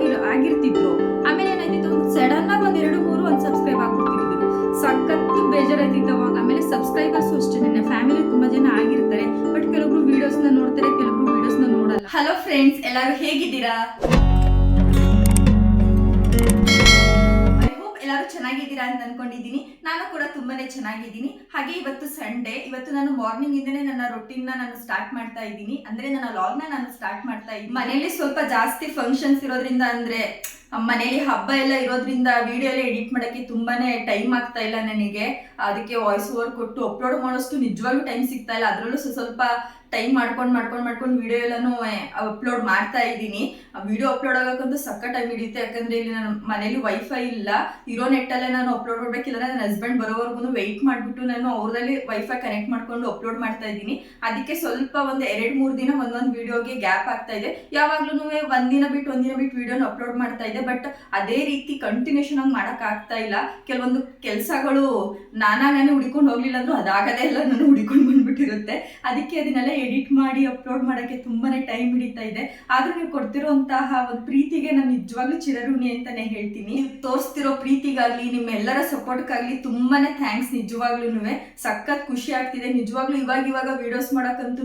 ಆಗಿಲ್ಲ, ಆಗಿರ್ತಿದ್ರು. ಆಮೇಲೆ ಏನಾಯ್ತಿತ್ತು? ಸಡನ್ ಆಗಿ ಒಂದ್ ಎರಡು, ಮೂರು, ಒಂದ್ ಸಬ್ಸ್ಕ್ರೈಬ್ ಆಗ್ಬಿಡ್ತಿದ್ರು ಸಖತ್ತು ಬೇಜಾರಾಯ್ತಿತ್ತು ಅವಾಗ. ಆಮೇಲೆ ಸಬ್ಸ್ಕ್ರೈಬರ್ಸ್ ಅಷ್ಟೇ. ನನ್ನ ಫ್ಯಾಮಿಲಿ ತುಂಬಾ ಜನ ಆಗಿರ್ತಾರೆ. ಬಟ್ ಕೆಲವೊಬ್ರು ವಿಡಿಯೋಸ್ನ ನೋಡ್ತಾರೆ ಕೆಲವೊಬ್ರು ವಿಡಿಯೋಸ್ನ ನೋಡಲ್ಲ. ಹಲೋ ಫ್ರೆಂಡ್ಸ್ ಎಲ್ಲರೂ ಹೇಗಿದ್ದೀರಾ? ಐ ಎಲ್ಲರೂ ಚೆನ್ನಾಗಿದ್ದೀರಾ ಅಂತ ಅನ್ಕೊಂಡಿದ್ದೀನಿ. ನಾನು ಕೂಡ ತುಂಬಾನೇ ಚೆನ್ನಾಗಿದ್ದೀನಿ. ಹಾಗೆ ಇವತ್ತು ಸಂಡೇ ಇವತ್ತು ನಾನು ಮಾರ್ನಿಂಗ್ ಇಂದನೇ ನನ್ನ ರೊಟೀನ್ ನಾನು ಸ್ಟಾರ್ಟ್ ಮಾಡ್ತಾ ಇದ್ದೀನಿ. ಅಂದ್ರೆ ನನ್ನ ಲಾಗ್ನ ನಾನು ಸ್ಟಾರ್ಟ್ ಮಾಡ್ತಾ ಇದ್ದೀನಿ. ಮನೇಲಿ ಸ್ವಲ್ಪ ಜಾಸ್ತಿ ಫಂಕ್ಷನ್ಸ್ ಇರೋದ್ರಿಂದ ಅಂದ್ರೆ, ಮನೇಲಿ ಹಬ್ಬ ಎಲ್ಲ ಇರೋದ್ರಿಂದ ವಿಡಿಯೋ ಎಲ್ಲ ಎಡಿಟ್ ಮಾಡಕ್ಕೆ ತುಂಬಾನೇ ಟೈಮ್ ಆಗ್ತಾ ಇಲ್ಲ ನನಗೆ. ಅದಕ್ಕೆ ವಾಯ್ಸ್ ಓವರ್ ಕೊಟ್ಟು ಅಪ್ಲೋಡ್ ಮಾಡೋಷ್ಟು ನಿಜವಾಗ್ಲೂ ಟೈಮ್ ಸಿಗ್ತಾ ಇಲ್ಲ. ಅದರಲ್ಲೂ ಸ್ವಲ್ಪ ಟೈಮ್ ಮಾಡ್ಕೊಂಡು ಮಾಡ್ಕೊಂಡು ಮಾಡ್ಕೊಂಡು ವಿಡಿಯೋ ಎಲ್ಲಾನು ಅಪ್ಲೋಡ್ ಮಾಡ್ತಾ ಇದ್ದೀನಿ. ವಿಡಿಯೋ ಅಪ್ಲೋಡ್ ಆಗೋಕ್ಕಂತೂ ಸಕ್ಕ ಟೈಮ್ ಹಿಡಿಯುತ್ತೆ. ಯಾಕಂದ್ರೆ ಇಲ್ಲಿ ನನ್ನ ಮನೇಲಿ ವೈಫೈ ಇಲ್ಲ. ಇರೋ ನೆಟ್ಟಲ್ಲೇ ನಾನು ಅಪ್ಲೋಡ್ ಮಾಡ್ಬೇಕಿಲ್ಲ ನನ್ನ ಹಸ್ಬೆಂಡ್ ಬರೋವರೆಗೂ ವೆಯ್ಟ್ ಮಾಡಿಬಿಟ್ಟು ನಾನು ಅವ್ರದಲ್ಲಿ ವೈಫೈ ಕನೆಕ್ಟ್ ಮಾಡ್ಕೊಂಡು ಅಪ್ಲೋಡ್ ಮಾಡ್ತಾ ಇದ್ದೀನಿ. ಅದಕ್ಕೆ ಸ್ವಲ್ಪ ಒಂದು ಎರಡು, ಮೂರು ದಿನ ಒಂದೊಂದು ವಿಡಿಯೋಗೆ ಗ್ಯಾಪ್ ಆಗ್ತಾ ಇದೆ. ಯಾವಾಗ್ಲೂ ಒಂದಿನ ಬಿಟ್ಟು ಒಂದಿನ ಬಿಟ್ಟು ವಿಡಿಯೋನ ಅಪ್ಲೋಡ್ ಮಾಡ್ತಾ ಇದೆ. ಬಟ್ ಅದೇ ರೀತಿ ಕಂಟಿನ್ಯೂಷನ್ ಆಗಿ ಮಾಡಕ್ ಇಲ್ಲ. ಕೆಲವೊಂದು ಕೆಲಸಗಳು ನಾನಾಗಾನೆ ಹುಡ್ಕೊಂಡು ಹೋಗ್ಲಿಲ್ಲ ಅಂದ್ರೂ ಅದಾಗದೇ ಎಲ್ಲ ನಾನು ಹುಡ್ಕೊಂಡು ಬಂದ್ಬಿಟ್ಟಿರುತ್ತೆ. ಅದಕ್ಕೆ ಅದನ್ನೆಲ್ಲ ಎಡಿಟ್ ಮಾಡಿ ಅಪ್ಲೋಡ್ ಮಾಡಕ್ಕೆ ತುಂಬಾನೇ ಟೈಮ್ ಹಿಡಿತಾ ಇದೆ. ಆದರೂ ನೀವು ಕೊಡ್ತಿರೋಂತಹ ಒಂದು ಪ್ರೀತಿಗೆ ನಾನು ನಿಜವಾಗ್ಲೂ ಚಿರಋಣಿ ಅಂತಾನೆ ಹೇಳ್ತೀನಿ. ನೀವು ತೋರಿಸ್ತಿರೋ ಪ್ರೀತಿಗಾಗಲಿ, ನಿಮ್ಮೆಲ್ಲರ ಸಪೋರ್ಟ್ಗಾಗಲಿ ತುಂಬಾನೇ ಥ್ಯಾಂಕ್ಸ್ ನಿಜವಾಗ್ಲೂ ಸಖತ್ ಖುಷಿ ಆಗ್ತಿದೆ. ನಿಜವಾಗ್ಲೂ ಇವಾಗ ಇವಾಗ ವಿಡಿಯೋಸ್ ಮಾಡೋಕ್ಕಂತೂ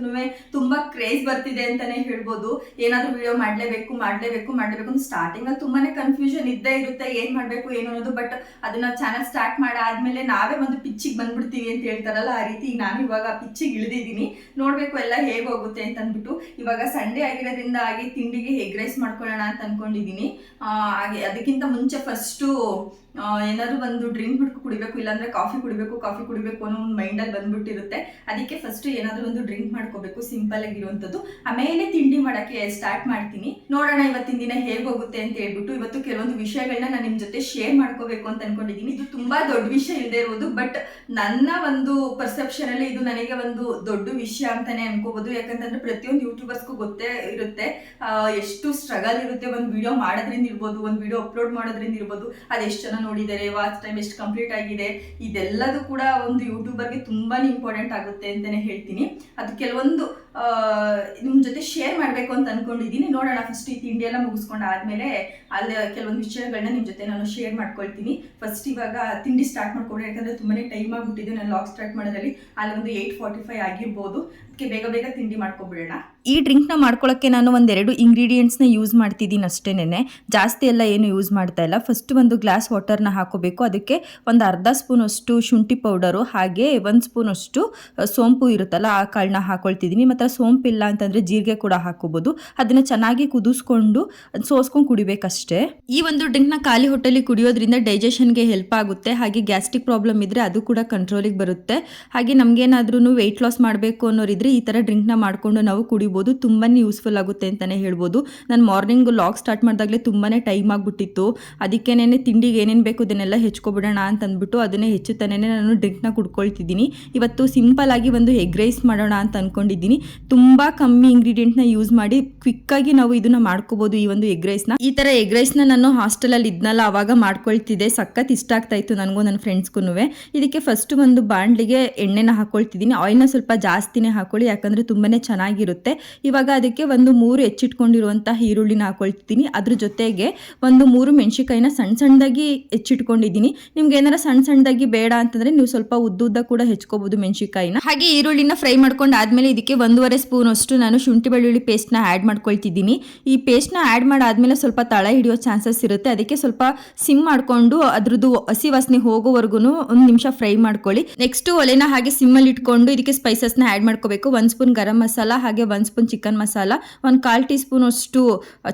ತುಂಬಾ ಕ್ರೇಜ್ ಬರ್ತಿದೆ ಅಂತಾನೆ ಹೇಳ್ಬೋದು. ಏನಾದರೂ ವಿಡಿಯೋ ಮಾಡ್ಲೇಬೇಕು ಮಾಡ್ಲೇಬೇಕು, ಮಾಡಲೇಬೇಕು ಅಂತ ಸ್ಟಾರ್ಟಿಂಗ್ ಅಲ್ಲಿ ತುಂಬಾನೇ ಕನ್ಫ್ಯೂಷನ್ ಇದ್ದೇ ಇರುತ್ತೆ. ಏನ್ ಮಾಡಬೇಕು, ಏನು ಅನ್ನೋದು. ಬಟ್ ಅದನ್ನ ಚಾನಲ್ ಸ್ಟಾರ್ಟ್ ಮಾಡಾದ್ಮೇಲೆ ನಾವೇ ಒಂದು ಪಿಚ್ಚಿಗೆ ಬಂದ್ಬಿಡ್ತೀವಿ ಅಂತ ಹೇಳ್ತಾರಲ್ಲ ಆ ರೀತಿ. ನಾನು ಇವಾಗ ಪಿಚ್ಚಿಗೆ ಇಳಿದಿದ್ದೀನಿ. ನೋಡ್ಬೇಕು ಎಲ್ಲ ಹೇಗೆ ಹೋಗುತ್ತೆ ಅಂತ ಅಂದ್ಬಿಟ್ಟು ಇವಾಗ ಸಂಡೇ ಆಗಿರೋದ್ರಿಂದ ಆಗಿ ತಿಂಡಿಗೆ ಎಗ್ ರೈಸ್ ಮಾಡ್ಕೊಳ್ಳೋಣ ಅಂತ ಅನ್ಕೊಂಡಿದ್ದೀನಿ. ಅದಕ್ಕಿಂತ ಮುಂಚೆ ಫಸ್ಟು ಏನಾದ್ರು ಒಂದು ಡ್ರಿಂಕ್ ಬಿಟ್ಟು ಕುಡಿಬೇಕು, ಇಲ್ಲಾಂದ್ರೆ ಕಾಫಿ ಕುಡಿಬೇಕು ಕಾಫಿ ಕುಡಿಬೇಕು ಅನ್ನೋ ಒಂದು ಮೈಂಡಲ್ಲಿ ಬಂದ್ಬಿಟ್ಟಿರುತ್ತೆ. ಅದಕ್ಕೆ ಫಸ್ಟ್ ಏನಾದ್ರು ಒಂದು ಡ್ರಿಂಕ್ ಮಾಡ್ಕೋಬೇಕು ಸಿಂಪಲ್ ಆಗಿರುವಂಥದ್ದು. ಆಮೇಲೆ ತಿಂಡಿ ಮಾಡಕ್ಕೆ ಸ್ಟಾರ್ಟ್ ಮಾಡ್ತೀನಿ. ನೋಡೋಣ ಇವತ್ತಿನ ದಿನ ಹೇಗೆ ಹೋಗುತ್ತೆ ಅಂತ ಹೇಳ್ಬಿಟ್ಟು ಇವತ್ತು ಕೆಲವೊಂದು ವಿಷಯಗಳನ್ನ ನಾನು ನಿಮ್ಮ ಜೊತೆ ಶೇರ್ ಮಾಡ್ಕೋಬೇಕು ಅಂತ ಅನ್ಕೊಂಡಿದ್ದೀನಿ ಇದು ತುಂಬಾ ದೊಡ್ಡ ವಿಷಯ ಇಲ್ಲದೆ ಇರೋದು ಬಟ್ ನನ್ನ ಒಂದು ಪರ್ಸೆಪ್ಷನ್ ಅಲ್ಲಿ ಇದು ನನಗೆ ಒಂದು ದೊಡ್ಡ ವಿಷಯ ಅಂತಾನೆ ಅನ್ಕೋಬಹುದು ಯಾಕಂತಂದ್ರೆ ಪ್ರತಿಯೊಂದು ಯೂಟ್ಯೂಬರ್ಸ್ಗೂ ಗೊತ್ತೇ ಇರುತ್ತೆ. ಎಷ್ಟು ಸ್ಟ್ರಗಲ್ ಇರುತ್ತೆ ಒಂದು ವಿಡಿಯೋ ಮಾಡೋದ್ರಿಂದ ಇರ್ಬೋದು, ಒಂದು ವಿಡಿಯೋ ಅಪ್ಲೋಡ್ ಮಾಡೋದ್ರಿಂದ ಇರ್ಬೋದು. ಅದೆಷ್ಟು ಜನ ನೋಡಿದ್ದಾರೆ ವಾಚ್ ಟೈಮ್ ಎಷ್ಟು ಕಂಪ್ಲೀಟ್ ಆಗಿದೆ, ಇದೆಲ್ಲದೂ ಕೂಡ ಒಂದು ಯೂಟ್ಯೂಬರ್ಗೆ ತುಂಬಾ ಇಂಪಾರ್ಟೆಂಟ್ ಆಗುತ್ತೆ ಅಂತಾನೆ ಹೇಳ್ತೀನಿ. ಅದು ಕೆಲವೊಂದು ನಿಮ್ಮ ಜೊತೆ ಶೇರ್ ಮಾಡಬೇಕು ಅಂತ ಅನ್ಕೊಂಡಿದ್ದೀನಿ. ನೋಡೋಣ ಫಸ್ಟ್ ಈ ತಿಂಡಿ ಎಲ್ಲ ಮುಗಿಸ್ಕೊಂಡು ಆದ್ಮೇಲೆ ಅಲ್ಲಿ ಕೆಲವೊಂದು ವಿಷಯಗಳನ್ನ ನಿಮ್ಮ ಜೊತೆ ನಾನು ಶೇರ್ ಮಾಡ್ಕೊಳ್ತೀನಿ. ಫಸ್ಟ್ ಇವಾಗ ತಿಂಡಿ ಸ್ಟಾರ್ಟ್ ಮಾಡ್ಕೊಂಡು ಯಾಕಂದ್ರೆ ತುಂಬಾ ಟೈಮ್ ಆಗಿಬಿಟ್ಟಿದೆ, ನಾನು ಲಾಗ್ ಸ್ಟಾರ್ಟ್ ಮಾಡೋದ್ರಲ್ಲಿ. ಅಲ್ಲಿ ಒಂದು ಏಯ್ಟ್ ಫಾರ್ಟಿ ಫೈವ್ ಆಗಿರ್ಬೋದು. ಅದಕ್ಕೆ ಬೇಗ ಬೇಗ ತಿಂಡಿ ಮಾಡ್ಕೊಬಿಡೋಣ. ಈ ಡ್ರಿಂಕ್ನ ಮಾಡ್ಕೊಳ್ಳೋಕ್ಕೆ ನಾನು ಒಂದೆರಡು ಇಂಗ್ರೀಡಿಯೆಂಟ್ಸ್ನ ಯೂಸ್ ಮಾಡ್ತಿದ್ದೀನಿ ಅಷ್ಟೇನೆ ಜಾಸ್ತಿ ಎಲ್ಲ ಏನು ಯೂಸ್ ಮಾಡ್ತಾ ಇಲ್ಲ. ಫಸ್ಟ್ ಒಂದು ಗ್ಲಾಸ್ ವಾಟರ್ನ ಹಾಕೋಬೇಕು. ಅದಕ್ಕೆ ಒಂದು ಅರ್ಧ ಸ್ಪೂನ್ ಅಷ್ಟು ಶುಂಠಿ ಪೌಡರು, ಹಾಗೆ ಒಂದು ಸ್ಪೂನ್ ಅಷ್ಟು ಸೋಂಪು ಇರುತ್ತಲ್ಲ ಆ ಕಾಳನ್ನ ಹಾಕೊಳ್ತಿದ್ದೀನಿ. ಮತ್ತು ಸೋಂಪು ಇಲ್ಲ ಅಂತಂದರೆ ಜೀರಿಗೆ ಕೂಡ ಹಾಕೋಬೋದು ಅದನ್ನು ಚೆನ್ನಾಗಿ ಕುದಿಸ್ಕೊಂಡು ಸೋಸ್ಕೊಂಡು ಕುಡಿಬೇಕಷ್ಟೇ. ಈ ಒಂದು ಡ್ರಿಂಕ್ನ ಖಾಲಿ ಹೊಟ್ಟೆಲಿ ಕುಡಿಯೋದ್ರಿಂದ ಡೈಜೆಷನ್ಗೆ ಹೆಲ್ಪ್ ಆಗುತ್ತೆ. ಹಾಗೆ ಗ್ಯಾಸ್ಟ್ರಿಕ್ ಪ್ರಾಬ್ಲಮ್ ಇದ್ದರೆ ಅದು ಕೂಡ ಕಂಟ್ರೋಲಿಗೆ ಬರುತ್ತೆ. ಹಾಗೆ ನಮಗೇನಾದ್ರೂ ವೆಯ್ಟ್ ಲಾಸ್ ಮಾಡಬೇಕು ಅನ್ನೋರಿದ್ರೆ ಈ ಥರ ಡ್ರಿಂಕ್ನ ಮಾಡಿಕೊಂಡು ನಾವು ಕುಡಿಬೋದು. ತುಂಬಾ ಯೂಸ್ಫುಲ್ ಆಗುತ್ತೆ ಅಂತಲೇ ಹೇಳ್ಬೋದು. ನಾನು ಮಾರ್ನಿಂಗ್ ಲಾಗ್ ಸ್ಟಾರ್ಟ್ ಮಾಡಿದಾಗಲೇ ತುಂಬಾ ಟೈಮ್ ಆಗಿಬಿಟ್ಟಿತ್ತು. ಅದಕ್ಕೇನೆ ತಿಂಡಿಗೆ ಏನೇನು ಬೇಕು ಅದನ್ನೆಲ್ಲ ಹೆಚ್ಕೊಬಿಡೋಣ ಅಂತ ಅಂದ್ಬಿಟ್ಟು ಅದನ್ನೇ ಹೆಚ್ಚುತ್ತಾನೇ ನಾನು ಡ್ರಿಂಕ್ನ ಕುಡ್ಕೊಳ್ತಿದ್ದೀನಿ. ಇವತ್ತು ಸಿಂಪಲ್ ಆಗಿ ಒಂದು ಎಗ್ ರೈಸ್ ಮಾಡೋಣ ಅಂತ ಅಂದ್ಕೊಂಡಿದ್ದೀನಿ ತುಂಬ ಕಮ್ಮಿ ಇಂಗ್ರೀಡಿಯೆಂಟ್ನ ಯೂಸ್ ಮಾಡಿ ಕ್ವಿಕ್ಕಾಗಿ ನಾವು ಇದನ್ನ ಮಾಡ್ಕೋಬೋದು ಈ ಒಂದು ಎಗ್ ರೈಸ್ನ ಈ ಥರ ಎಗ್ ರೈಸ್ನ ನಾನು ಹಾಸ್ಟೆಲಲ್ಲಿ ಇದ್ನಲ್ಲ, ಅವಾಗ ಮಾಡ್ಕೊಳ್ತಿದ್ದೆ. ಸಖತ್ ಇಷ್ಟ ಆಗ್ತಾ ಇತ್ತು ನನಗೂ ನನ್ನ ಫ್ರೆಂಡ್ಸ್ಗೂ ಇದಕ್ಕೆ ಫಸ್ಟ್ ಒಂದು ಬಾಂಡ್ಲಿಗೆ ಎಣ್ಣೆನ ಹಾಕೊಳ್ತಿದ್ದೀನಿ. ಆಯಿಲ್ನ ಸ್ವಲ್ಪ ಜಾಸ್ತಿನೇ ಹಾಕೊಳ್ಳಿ, ಯಾಕಂದರೆ ತುಂಬಾ ಚೆನ್ನಾಗಿರುತ್ತೆ. ಇವಾಗ ಅದಕ್ಕೆ ಒಂದು ಮೂರು ಹೆಚ್ಚಿಟ್ಕೊಂಡಿರುವಂತಹ ಈರುಳ್ಳಿನ ಹಾಕೊಳ್ತೀನಿ. ಅದ್ರ ಜೊತೆಗೆ ಒಂದು ಮೂರು ಮೆಣಸಿಕಾಯಿನ ಸಣ್ಣ ಸಣ್ಣದಾಗಿ ಹೆಚ್ಚಿಟ್ಕೊಂಡಿದ್ದೀನಿ. ನಿಮ್ಗೆ ಏನಾರ ಸಣ್ಣ ಸಣ್ಣದಾಗಿ ಬೇಡ ಅಂತಂದ್ರೆ ನೀವು ಸ್ವಲ್ಪ ಉದ್ದುದ್ದ ಕೂಡ ಹೆಚ್ಕೋಬಹುದು ಮೆಣಸಿಕಾಯಿನ ಹಾಗೆ ಈರುಳ್ಳಿನ ಫ್ರೈ ಮಾಡ್ಕೊಂಡು ಆದ್ಮೇಲೆ ಇದಕ್ಕೆ ಒಂದೂವರೆ ಸ್ಪೂನ್ ಅಷ್ಟು ನಾನು ಶುಂಠಿ ಬೆಳ್ಳುಳ್ಳಿ ಪೇಸ್ಟ್ನ ಆ್ಯಡ್ ಮಾಡ್ಕೊಳ್ತಿದ್ದೀನಿ. ಈ ಪೇಸ್ಟ್ನ ಆ್ಯಡ್ ಮಾಡಾದ್ಮೇಲೆ ಸ್ವಲ್ಪ ತಳ ಹಿಡಿಯೋ ಚಾನ್ಸಸ್ ಇರುತ್ತೆ. ಅದಕ್ಕೆ ಸ್ವಲ್ಪ ಸಿಮ್ ಮಾಡ್ಕೊಂಡು ಅದ್ರದ್ದು ಹಸಿ ವಾಸನೆ ಹೋಗೋವರೆಗೂ ಒಂದು ನಿಮಿಷ ಫ್ರೈ ಮಾಡ್ಕೊಳ್ಳಿ. ನೆಕ್ಸ್ಟ್ ಒಲೆನ ಹಾಗೆ ಸಿಮ್ಮಲ್ಲಿ ಇಟ್ಕೊಂಡು ಇದಕ್ಕೆ ಸ್ಪೈಸಸ್ನ ಆ್ಯಡ್ ಮಾಡ್ಕೋಬೇಕು. ಒಂದು ಸ್ಪೂನ್ ಗರಂ ಮಸಾಲ ಹಾಗೆ ಒಂದು ಸ್ಪೂನ್ ಚಿಕನ್ ಮಸಾಲ, ಒಂದು ಕಾಲು ಟೀ ಸ್ಪೂನ್ ಅಷ್ಟು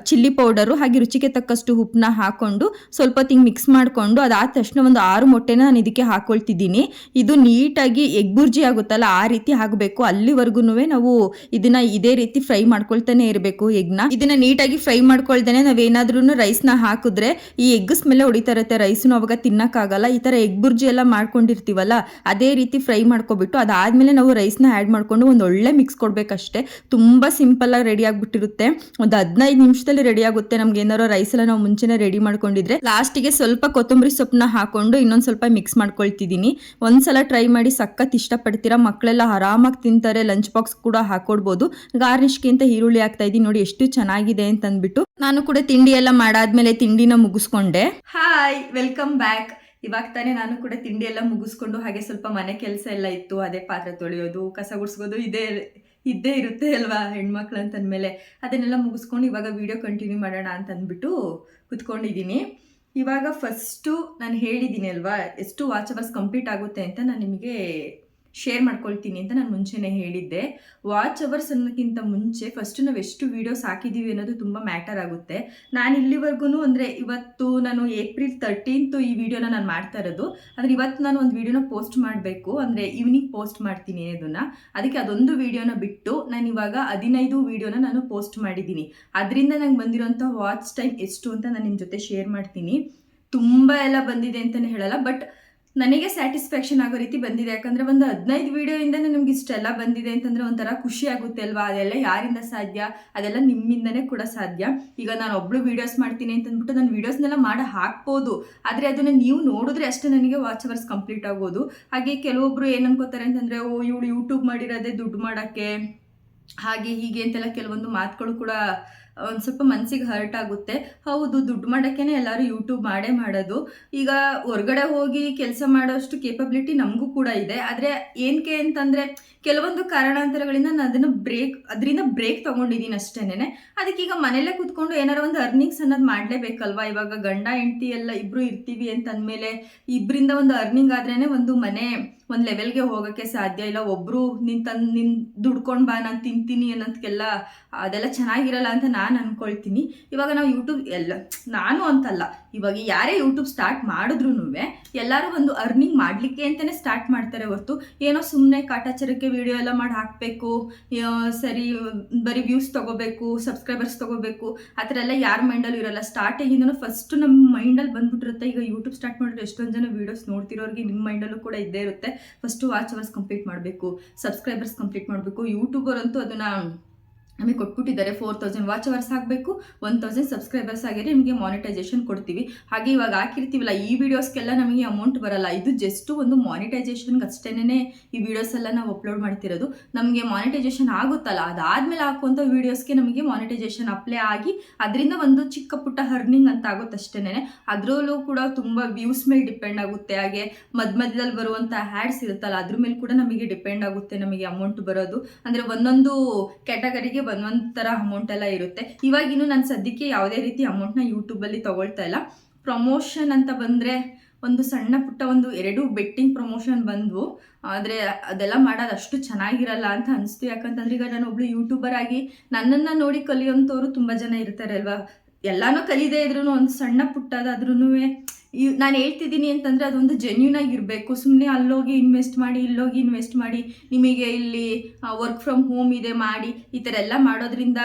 ಚಿಲ್ಲಿ ಪೌಡರು, ಹಾಗೆ ರುಚಿಗೆ ತಕ್ಕಷ್ಟು ಉಪ್ಪನ್ನ ಹಾಕೊಂಡು ಸ್ವಲ್ಪ ತಿಂಗ್ ಮಿಕ್ಸ್ ಮಾಡಿಕೊಂಡು ಅದಾದ ತಕ್ಷಣ ಒಂದು ಆರು ಮೊಟ್ಟೆನ ನಾನು ಇದಕ್ಕೆ ಹಾಕೊಳ್ತಿದ್ದೀನಿ. ಇದು ನೀಟಾಗಿ ಎಗ್ ಬುರ್ಜಿ ಆಗುತ್ತಲ್ಲ, ಆ ರೀತಿ ಆಗಬೇಕು ಅಲ್ಲಿವರೆಗೂ ನಾವು ಇದನ್ನ ಇದೇ ರೀತಿ ಫ್ರೈ ಮಾಡ್ಕೊಳ್ತಾನೆ ಇರಬೇಕು ಎಗ್ನ. ಇದನ್ನ ನೀಟಾಗಿ ಫ್ರೈ ಮಾಡ್ಕೊಳ್ದೇನೆ ನಾವೇನಾದ್ರೂ ರೈಸ್ನ ಹಾಕಿದ್ರೆ ಈ ಎಗ್ ಸ್ಮೆಲ್ ಹೊಡಿತಾ ಇರುತ್ತೆ. ರೈಸ್ನು ಅವಾಗ ತಿನ್ನಕ್ಕಾಗಲ್ಲ. ಈ ತರ ಎಗ್ ಬುರ್ಜಿ ಎಲ್ಲ ಮಾಡ್ಕೊಂಡಿರ್ತೀವಲ್ಲ, ಅದೇ ರೀತಿ ಫ್ರೈ ಮಾಡ್ಕೊಬಿಟ್ಟು ಅದಾದ್ಮೇಲೆ ನಾವು ರೈಸ್ನ ಆ್ಯಡ್ ಮಾಡ್ಕೊಂಡು ಒಂದು ಒಳ್ಳೆ ಮಿಕ್ಸ್ ಕೊಡ್ಬೇಕಷ್ಟೇ. ತುಂಬ ಸಿಂಪಲ್ಲಾಗಿ ರೆಡಿ ಆಗಿಬಿಟ್ಟಿರುತ್ತೆ. ಒಂದು ಹದಿನೈದು ನಿಮಿಷದಲ್ಲಿ ರೆಡಿ ಆಗುತ್ತೆ. ನಮ್ಗೆ ಏನಾರೋ ರೈಸ್ ಎಲ್ಲ ನಾವು ಮುಂಚೆನೇ ರೆಡಿ ಮಾಡ್ಕೊಂಡಿದ್ರೆ ಲಾಸ್ಟಿಗೆ ಸ್ವಲ್ಪ ಕೊತ್ತಂಬರಿ ಸೊಪ್ಪನ್ನ ಹಾಕೊಂಡು ಇನ್ನೊಂದು ಸ್ವಲ್ಪ ಮಿಕ್ಸ್ ಮಾಡ್ಕೊಳ್ತಿದ್ದೀನಿ. ಒಂದ್ಸಲ ಟ್ರೈ ಮಾಡಿ ಸಖತ್ ಇಷ್ಟಪಡ್ತೀರಾ? ಮಕ್ಕಳೆಲ್ಲ ಆರಾಮಾಗಿ ತಿಂತಾರೆ ಲಂಚ್ ಬಾಕ್ಸ್ ಕೂಡ ಹಾಕೊಡ್ಬೋದು. ಗಾರ್ನಿಷ್ಗೆ ಅಂತ ಈರುಳ್ಳಿ ಆಗ್ತಾ ಇದ್ದೀನಿ. ನೋಡಿ ಎಷ್ಟು ಚೆನ್ನಾಗಿದೆ ಅಂತ ಅಂದ್ಬಿಟ್ಟು ನಾನು ಕೂಡ ತಿಂಡಿ ಎಲ್ಲ ಮಾಡಾದ್ಮೇಲೆ ತಿಂಡಿನ ಮುಗಿಸ್ಕೊಂಡೆ. ಹಾಯ್ ವೆಲ್ಕಮ್ ಬ್ಯಾಕ್ ಇವಾಗ ತಾನೇ ನಾನು ಕೂಡ ತಿಂಡಿ ಎಲ್ಲ ಮುಗಿಸ್ಕೊಂಡು ಹಾಗೆ ಸ್ವಲ್ಪ ಮನೆ ಕೆಲಸ ಎಲ್ಲ ಇತ್ತು. ಅದೇ ಪಾತ್ರೆ ತೊಳೆಯೋದು, ಕಸ ಗುಡಿಸ್ಕೋದು ಇದೇ ಇದ್ದೇ ಇರುತ್ತೆ ಅಲ್ವಾ ಹೆಣ್ಮಕ್ಳು ಅಂತಂದಮೇಲೆ? ಅದನ್ನೆಲ್ಲ ಮುಗಿಸ್ಕೊಂಡು ಇವಾಗ ವೀಡಿಯೋ ಕಂಟಿನ್ಯೂ ಮಾಡೋಣ ಅಂತ ಅಂದ್ಬಿಟ್ಟು ಕುತ್ಕೊಂಡಿದ್ದೀನಿ. ಇವಾಗ ಫಸ್ಟು ನಾನು ಹೇಳಿದ್ದೀನಿ ಅಲ್ವಾ, ಎಷ್ಟು ವಾಚ್ ಅವರ್ಸ್ ಕಂಪ್ಲೀಟ್ ಆಗುತ್ತೆ ಅಂತ ನಾನು ನಿಮಗೆ ಶೇರ್ ಮಾಡ್ಕೊಳ್ತೀನಿ ಅಂತ ನಾನು ಮುಂಚೆನೇ ಹೇಳಿದ್ದೆ. ವಾಚ್ ಅವರ್ಸ್ ಅನ್ನೋಕ್ಕಿಂತ ಮುಂಚೆ ಫಸ್ಟ್ ನಾವು ಎಷ್ಟು ವೀಡಿಯೋಸ್ ಹಾಕಿದ್ದೀವಿ ಅನ್ನೋದು ತುಂಬ ಮ್ಯಾಟರ್ ಆಗುತ್ತೆ. ನಾನು ಇಲ್ಲಿವರೆಗೂ ಅಂದರೆ ಇವತ್ತು ನಾನು ಏಪ್ರಿಲ್ ತರ್ಟೀನ್ತು ಈ ವಿಡಿಯೋನ ನಾನು ಮಾಡ್ತಾ ಇರೋದು. ಅಂದರೆ ಇವತ್ತು ನಾನು ಒಂದು ವೀಡಿಯೋನ ಪೋಸ್ಟ್ ಮಾಡಬೇಕು. ಅಂದರೆ ಈವ್ನಿಂಗ್ ಪೋಸ್ಟ್ ಮಾಡ್ತೀನಿ ಅದನ್ನು ಅದಕ್ಕೆ ಅದೊಂದು ವಿಡಿಯೋನ ಬಿಟ್ಟು ನಾನು ಇವಾಗ ಹದಿನೈದು ವಿಡಿಯೋನ ನಾನು ಪೋಸ್ಟ್ ಮಾಡಿದ್ದೀನಿ. ಅದರಿಂದ ನಂಗೆ ಬಂದಿರೋಂಥ ವಾಚ್ ಟೈಮ್ ಎಷ್ಟು ಅಂತ ನಾನು ನಿಮ್ಮ ಜೊತೆ ಶೇರ್ ಮಾಡ್ತೀನಿ. ತುಂಬ ಎಲ್ಲ ಬಂದಿದೆ ಅಂತಲೇ ಹೇಳಲ್ಲ ಬಟ್ ನನಗೆ ಸ್ಯಾಟಿಸ್ಫ್ಯಾಕ್ಷನ್ ಆಗೋ ರೀತಿ ಬಂದಿದೆ. ಯಾಕಂದ್ರೆ ಒಂದು ಹದಿನೈದು ವಿಡಿಯೋಯಿಂದನೇ ನಮ್ಗೆ ಇಷ್ಟೆಲ್ಲ ಬಂದಿದೆ ಅಂತಂದ್ರೆ ಒಂಥರ ಖುಷಿ ಆಗುತ್ತೆ ಅಲ್ವಾ ಅದೆಲ್ಲ ಯಾರಿಂದ ಸಾಧ್ಯ? ಅದೆಲ್ಲ ನಿಮ್ಮಿಂದನೇ ಕೂಡ ಸಾಧ್ಯ. ಈಗ ನಾನು ಒಬ್ಳು ವೀಡಿಯೋಸ್ ಮಾಡ್ತೀನಿ ಅಂತಂದ್ಬಿಟ್ಟು ನಾನು ವೀಡಿಯೋಸ್ನೆಲ್ಲ ಮಾಡಿ ಹಾಕ್ಬೋದು. ಆದರೆ ಅದನ್ನು ನೀವು ನೋಡಿದ್ರೆ ಅಷ್ಟೇ ನನಗೆ ವಾಚ್ ಅವರ್ಸ್ ಕಂಪ್ಲೀಟ್ ಆಗೋದು. ಹಾಗೆ ಕೆಲವೊಬ್ರು ಏನು ಅಂತಂದ್ರೆ, ಓ, ಇವಳು ಯೂಟ್ಯೂಬ್ ಮಾಡಿರೋದೇ ದುಡ್ಡು ಮಾಡೋಕ್ಕೆ, ಹಾಗೆ ಹೀಗೆ ಅಂತೆಲ್ಲ ಕೆಲವೊಂದು ಮಾತುಗಳು ಕೂಡ ಒಂದು ಸ್ವಲ್ಪ ಮನಸ್ಸಿಗೆ ಹರ್ಟ್ ಆಗುತ್ತೆ. ಹೌದು, ದುಡ್ಡು ಮಾಡೋಕ್ಕೇ ಎಲ್ಲರೂ ಯೂಟ್ಯೂಬ್ ಮಾಡೇ ಮಾಡೋದು. ಈಗ ಹೊರಗಡೆ ಹೋಗಿ ಕೆಲಸ ಮಾಡೋಷ್ಟು ಕೇಪಬಿಲಿಟಿ ನಮಗೂ ಕೂಡ ಇದೆ. ಆದರೆ ಏನಕ್ಕೆ ಅಂತಂದರೆ ಕೆಲವೊಂದು ಕಾರಣಾಂತರಗಳಿಂದ ನಾನು ಅದನ್ನು ಬ್ರೇಕ್ ಅದರಿಂದ ಬ್ರೇಕ್ ತೊಗೊಂಡಿದ್ದೀನಿ ಅಷ್ಟೇನೆ ಅದಕ್ಕೆ ಈಗ ಮನೆಯಲ್ಲೇ ಕೂತ್ಕೊಂಡು ಏನಾರ ಒಂದು ಅರ್ನಿಂಗ್ಸ್ ಅನ್ನೋದು ಮಾಡಲೇಬೇಕಲ್ವಾ? ಇವಾಗ ಗಂಡ, ಹೆಂಡತಿ ಎಲ್ಲ ಇಬ್ಬರು ಇರ್ತೀವಿ ಅಂತ ಅಂದಮೇಲೆ ಇಬ್ಬರಿಂದ ಒಂದು ಅರ್ನಿಂಗ್ ಆದ್ರೇ ಒಂದು ಮನೆ ಒಂದು ಲೆವೆಲ್ಗೆ ಹೋಗೋಕ್ಕೆ ಸಾಧ್ಯ ಇಲ್ಲ. ಒಬ್ಬರು ನಿನ್ ತಂದು ನಿನ್ನ ದುಡ್ಕೊಂಡು ಬಾ, ನಾನು ತಿಂತೀನಿ ಅನ್ನೋದಕ್ಕೆಲ್ಲ ಅದೆಲ್ಲ ಚೆನ್ನಾಗಿರಲ್ಲ ಅಂತ ನಾನು ಅಂದ್ಕೊಳ್ತೀನಿ ಇವಾಗ ನಾವು ಯೂಟ್ಯೂಬ್ ಎಲ್ಲ, ನಾನು ಅಂತಲ್ಲ, ಇವಾಗ ಯಾರೇ ಯೂಟ್ಯೂಬ್ ಸ್ಟಾರ್ಟ್ ಮಾಡಿದ್ರು ಎಲ್ಲರೂ ಒಂದು ಅರ್ನಿಂಗ್ ಮಾಡಲಿಕ್ಕೆ ಅಂತಲೇ ಸ್ಟಾರ್ಟ್ ಮಾಡ್ತಾರೆ ಹೊರತು. ಏನೋ ಸುಮ್ಮನೆ ಕಾಟಾಚಾರಕ್ಕೆ ವಿಡಿಯೋ ಎಲ್ಲ ಮಾಡಿ ಹಾಕಬೇಕು ಸರಿ, ಬರೀ ವ್ಯೂಸ್ ತೊಗೋಬೇಕು ಸಬ್ಸ್ಕ್ರೈಬರ್ಸ್ ತೊಗೋಬೇಕು, ಆ ಥರ ಎಲ್ಲ ಯಾರ ಮೈಂಡಲ್ಲೂ ಇರಲ್ಲ. ಸ್ಟಾರ್ಟಿಂಗಿಂದನೂ ಫಸ್ಟ್ ನಮ್ಮ ಮೈಂಡಲ್ಲಿ ಬಂದ್ಬಿಟ್ಟಿರುತ್ತೆ. ಈಗ ಯೂಟ್ಯೂಬ್ ಸ್ಟಾರ್ಟ್ ಮಾಡಿದ್ರೆ ಎಷ್ಟೊಂದು ಜನ ವೀಡಿಯೋಸ್ ನೋಡ್ತಿರೋರಿಗೆ ನಿಮ್ಮ ಮೈಂಡಲ್ಲೂ ಕೂಡ ಇದ್ದೇ ಇರುತ್ತೆ. ಫಸ್ಟು ವಾಚ್ ಅವರ್ಸ್ ಕಂಪ್ಲೀಟ್ ಮಾಡಬೇಕು ಸಬ್ಸ್ಕ್ರೈಬರ್ಸ್ ಕಂಪ್ಲೀಟ್ ಮಾಡಬೇಕು ಯೂಟ್ಯೂಬರ್ ಅಂತೂ ಅದನ್ನು ನಮಗೆ ಕೊಟ್ಬಿಟ್ಟಿದ್ದಾರೆ ಫೋರ್ ತೌಸಂಡ್ ವಾಚ್ ಅವರ್ಸ್ ಆಗಬೇಕು ಒನ್ ತೌಸಂಡ್ ಸಬ್ಸ್ಕ್ರೈಬರ್ಸ್ ಆಗಿದ್ರೆ ನಿಮಗೆ ಮಾನಿಟೈಸೇಷನ್ ಕೊಡ್ತೀವಿ. ಹಾಗೆ ಇವಾಗ ಹಾಕಿರ್ತೀವಲ್ಲ, ಈ ವಿಡಿಯೋಸ್ಗೆಲ್ಲ ನಮಗೆ ಅಮೌಂಟ್ ಬರಲ್ಲ. ಇದು ಜಸ್ಟ್ ಒಂದು ಮಾನಿಟೈಸೇಷನ್ಗೆ ಅಷ್ಟೇನೆ ಈ ವಿಡಿಯೋಸ್ ಎಲ್ಲ ನಾವು ಅಪ್ಲೋಡ್ ಮಾಡ್ತಿರೋದು. ನಮಗೆ ಮಾನಿಟೈಸೇಷನ್ ಆಗುತ್ತಲ್ಲ, ಅದಾದ್ಮೇಲೆ ಹಾಕುವಂಥ ವೀಡಿಯೋಸ್ಗೆ ನಮಗೆ ಮಾನಿಟೈಸೇಷನ್ ಅಪ್ಲೈ ಆಗಿ ಅದರಿಂದ ಒಂದು ಚಿಕ್ಕ ಪುಟ್ಟ ಹರ್ನಿಂಗ್ ಅಂತ ಆಗುತ್ತೆ ಅಷ್ಟೇನೆ ಅದರಲ್ಲೂ ಕೂಡ ತುಂಬ ವ್ಯೂಸ್ ಮೇಲೆ ಡಿಪೆಂಡ್ ಆಗುತ್ತೆ. ಹಾಗೆ ಮಧ್ಯ ಮಧ್ಯದಲ್ಲಿ ಬರುವಂಥ ಹ್ಯಾಡ್ಸ್ ಇರುತ್ತಲ್ಲ, ಅದ್ರ ಮೇಲೆ ಕೂಡ ನಮಗೆ ಡಿಪೆಂಡ್ ಆಗುತ್ತೆ ನಮಗೆ ಅಮೌಂಟ್ ಬರೋದು. ಅಂದರೆ ಒಂದೊಂದು ಕ್ಯಾಟಗರಿಗೆ ಒಂದೊಂದು ತರ ಅಮೌಂಟ್ ಎಲ್ಲ ಇರುತ್ತೆ. ಇವಾಗಿನ್ನು ನಾನು ಸದ್ಯಕ್ಕೆ ಯಾವುದೇ ರೀತಿ ಅಮೌಂಟ್ನ ಯೂಟ್ಯೂಬಲ್ಲಿ ತೊಗೊಳ್ತಾ ಇಲ್ಲ. ಪ್ರಮೋಷನ್ ಅಂತ ಬಂದರೆ ಒಂದು ಸಣ್ಣ ಪುಟ್ಟ ಒಂದು ಎರಡು ಬೆಟ್ಟಿಂಗ್ ಪ್ರಮೋಷನ್ ಬಂದವು. ಆದರೆ ಅದೆಲ್ಲ ಮಾಡೋದು ಅಷ್ಟು ಚೆನ್ನಾಗಿರಲ್ಲ ಅಂತ ಅನಿಸ್ತು. ಯಾಕಂತಂದ್ರೆ ಈಗ ನಾನು ಒಬ್ಳು ಯೂಟ್ಯೂಬರ್ ಆಗಿ ನನ್ನನ್ನು ನೋಡಿ ಕಲಿಯೋಂಥವ್ರು ತುಂಬ ಜನ ಇರ್ತಾರೆ ಅಲ್ವಾ ಎಲ್ಲಾನು ಕಲಿದೇ ಇದ್ರೂ ಒಂದು ಸಣ್ಣ ಪುಟ್ಟದಾದ್ರೂ ನಾನು ಹೇಳ್ತಿದ್ದೀನಿ ಅಂತಂದರೆ ಅದೊಂದು ಜೆನ್ಯೂನ್ ಆಗಿರಬೇಕು. ಸುಮ್ಮನೆ ಅಲ್ಲೋಗಿ ಇನ್ವೆಸ್ಟ್ ಮಾಡಿ, ಇಲ್ಲೋಗಿ ಇನ್ವೆಸ್ಟ್ ಮಾಡಿ, ನಿಮಗೆ ಇಲ್ಲಿ ವರ್ಕ್ ಫ್ರಮ್ ಹೋಮ್ ಇದೆ, ಮಾಡಿ, ಈ ಥರ ಎಲ್ಲ ಮಾಡೋದ್ರಿಂದ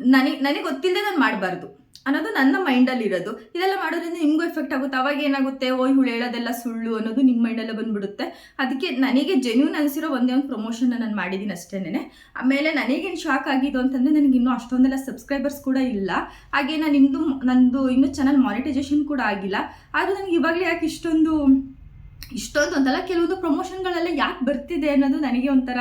ನನಗೆ ನನಗೆ ಗೊತ್ತಿಲ್ಲದೆ ನಾನು ಮಾಡಬಾರ್ದು. ಅನ್ನೋದು ನನ್ನ ಮೈಂಡಲ್ಲಿ ಇರೋದು. ಇದೆಲ್ಲ ಮಾಡೋದ್ರಿಂದ ನಿಮಗೂ ಎಫೆಕ್ಟ್ ಆಗುತ್ತೆ. ಅವಾಗ ಏನಾಗುತ್ತೆ? ಓ ಇವಳು ಹೇಳೋದೆಲ್ಲ ಸುಳ್ಳು ಅನ್ನೋದು ನಿಮ್ಮ ಮೈಂಡಲ್ಲೇ ಬಂದ್ಬಿಡುತ್ತೆ. ಅದಕ್ಕೆ ನನಗೆ ಜೆನ್ಯೂನ್ ಅನಿಸಿರೋ ಒಂದೇ ಒಂದು ಪ್ರಮೋಷನ್ ನಾನು ಮಾಡಿದ್ದೀನಿ ಅಷ್ಟೇನೆ ಆಮೇಲೆ ನನಗೇನು ಶಾಕ್ ಆಗಿದ್ದು ಅಂತಂದರೆ ನನಗೆ ಇನ್ನೂ ಅಷ್ಟೊಂದೆಲ್ಲ ಸಬ್ಸ್ಕ್ರೈಬರ್ಸ್ ಕೂಡ ಇಲ್ಲ. ಹಾಗೆ ನಾನು ಇಂದು ನಂದು ಇನ್ನೂ ಚಾನಲ್ ಮಾನಿಟೈಸೇಷನ್ ಕೂಡ ಆಗಿಲ್ಲ. ಆದರೂ ನನಗೆ ಇವಾಗಲೇ ಯಾಕೆ ಇಷ್ಟೊಂದು ಇಷ್ಟೊಂದು ಅಂತಲ್ಲ, ಕೆಲವೊಂದು ಪ್ರಮೋಷನ್ಗಳೆಲ್ಲ ಯಾಕೆ ಬರ್ತಿದೆ ಅನ್ನೋದು ನನಗೆ ಒಂಥರ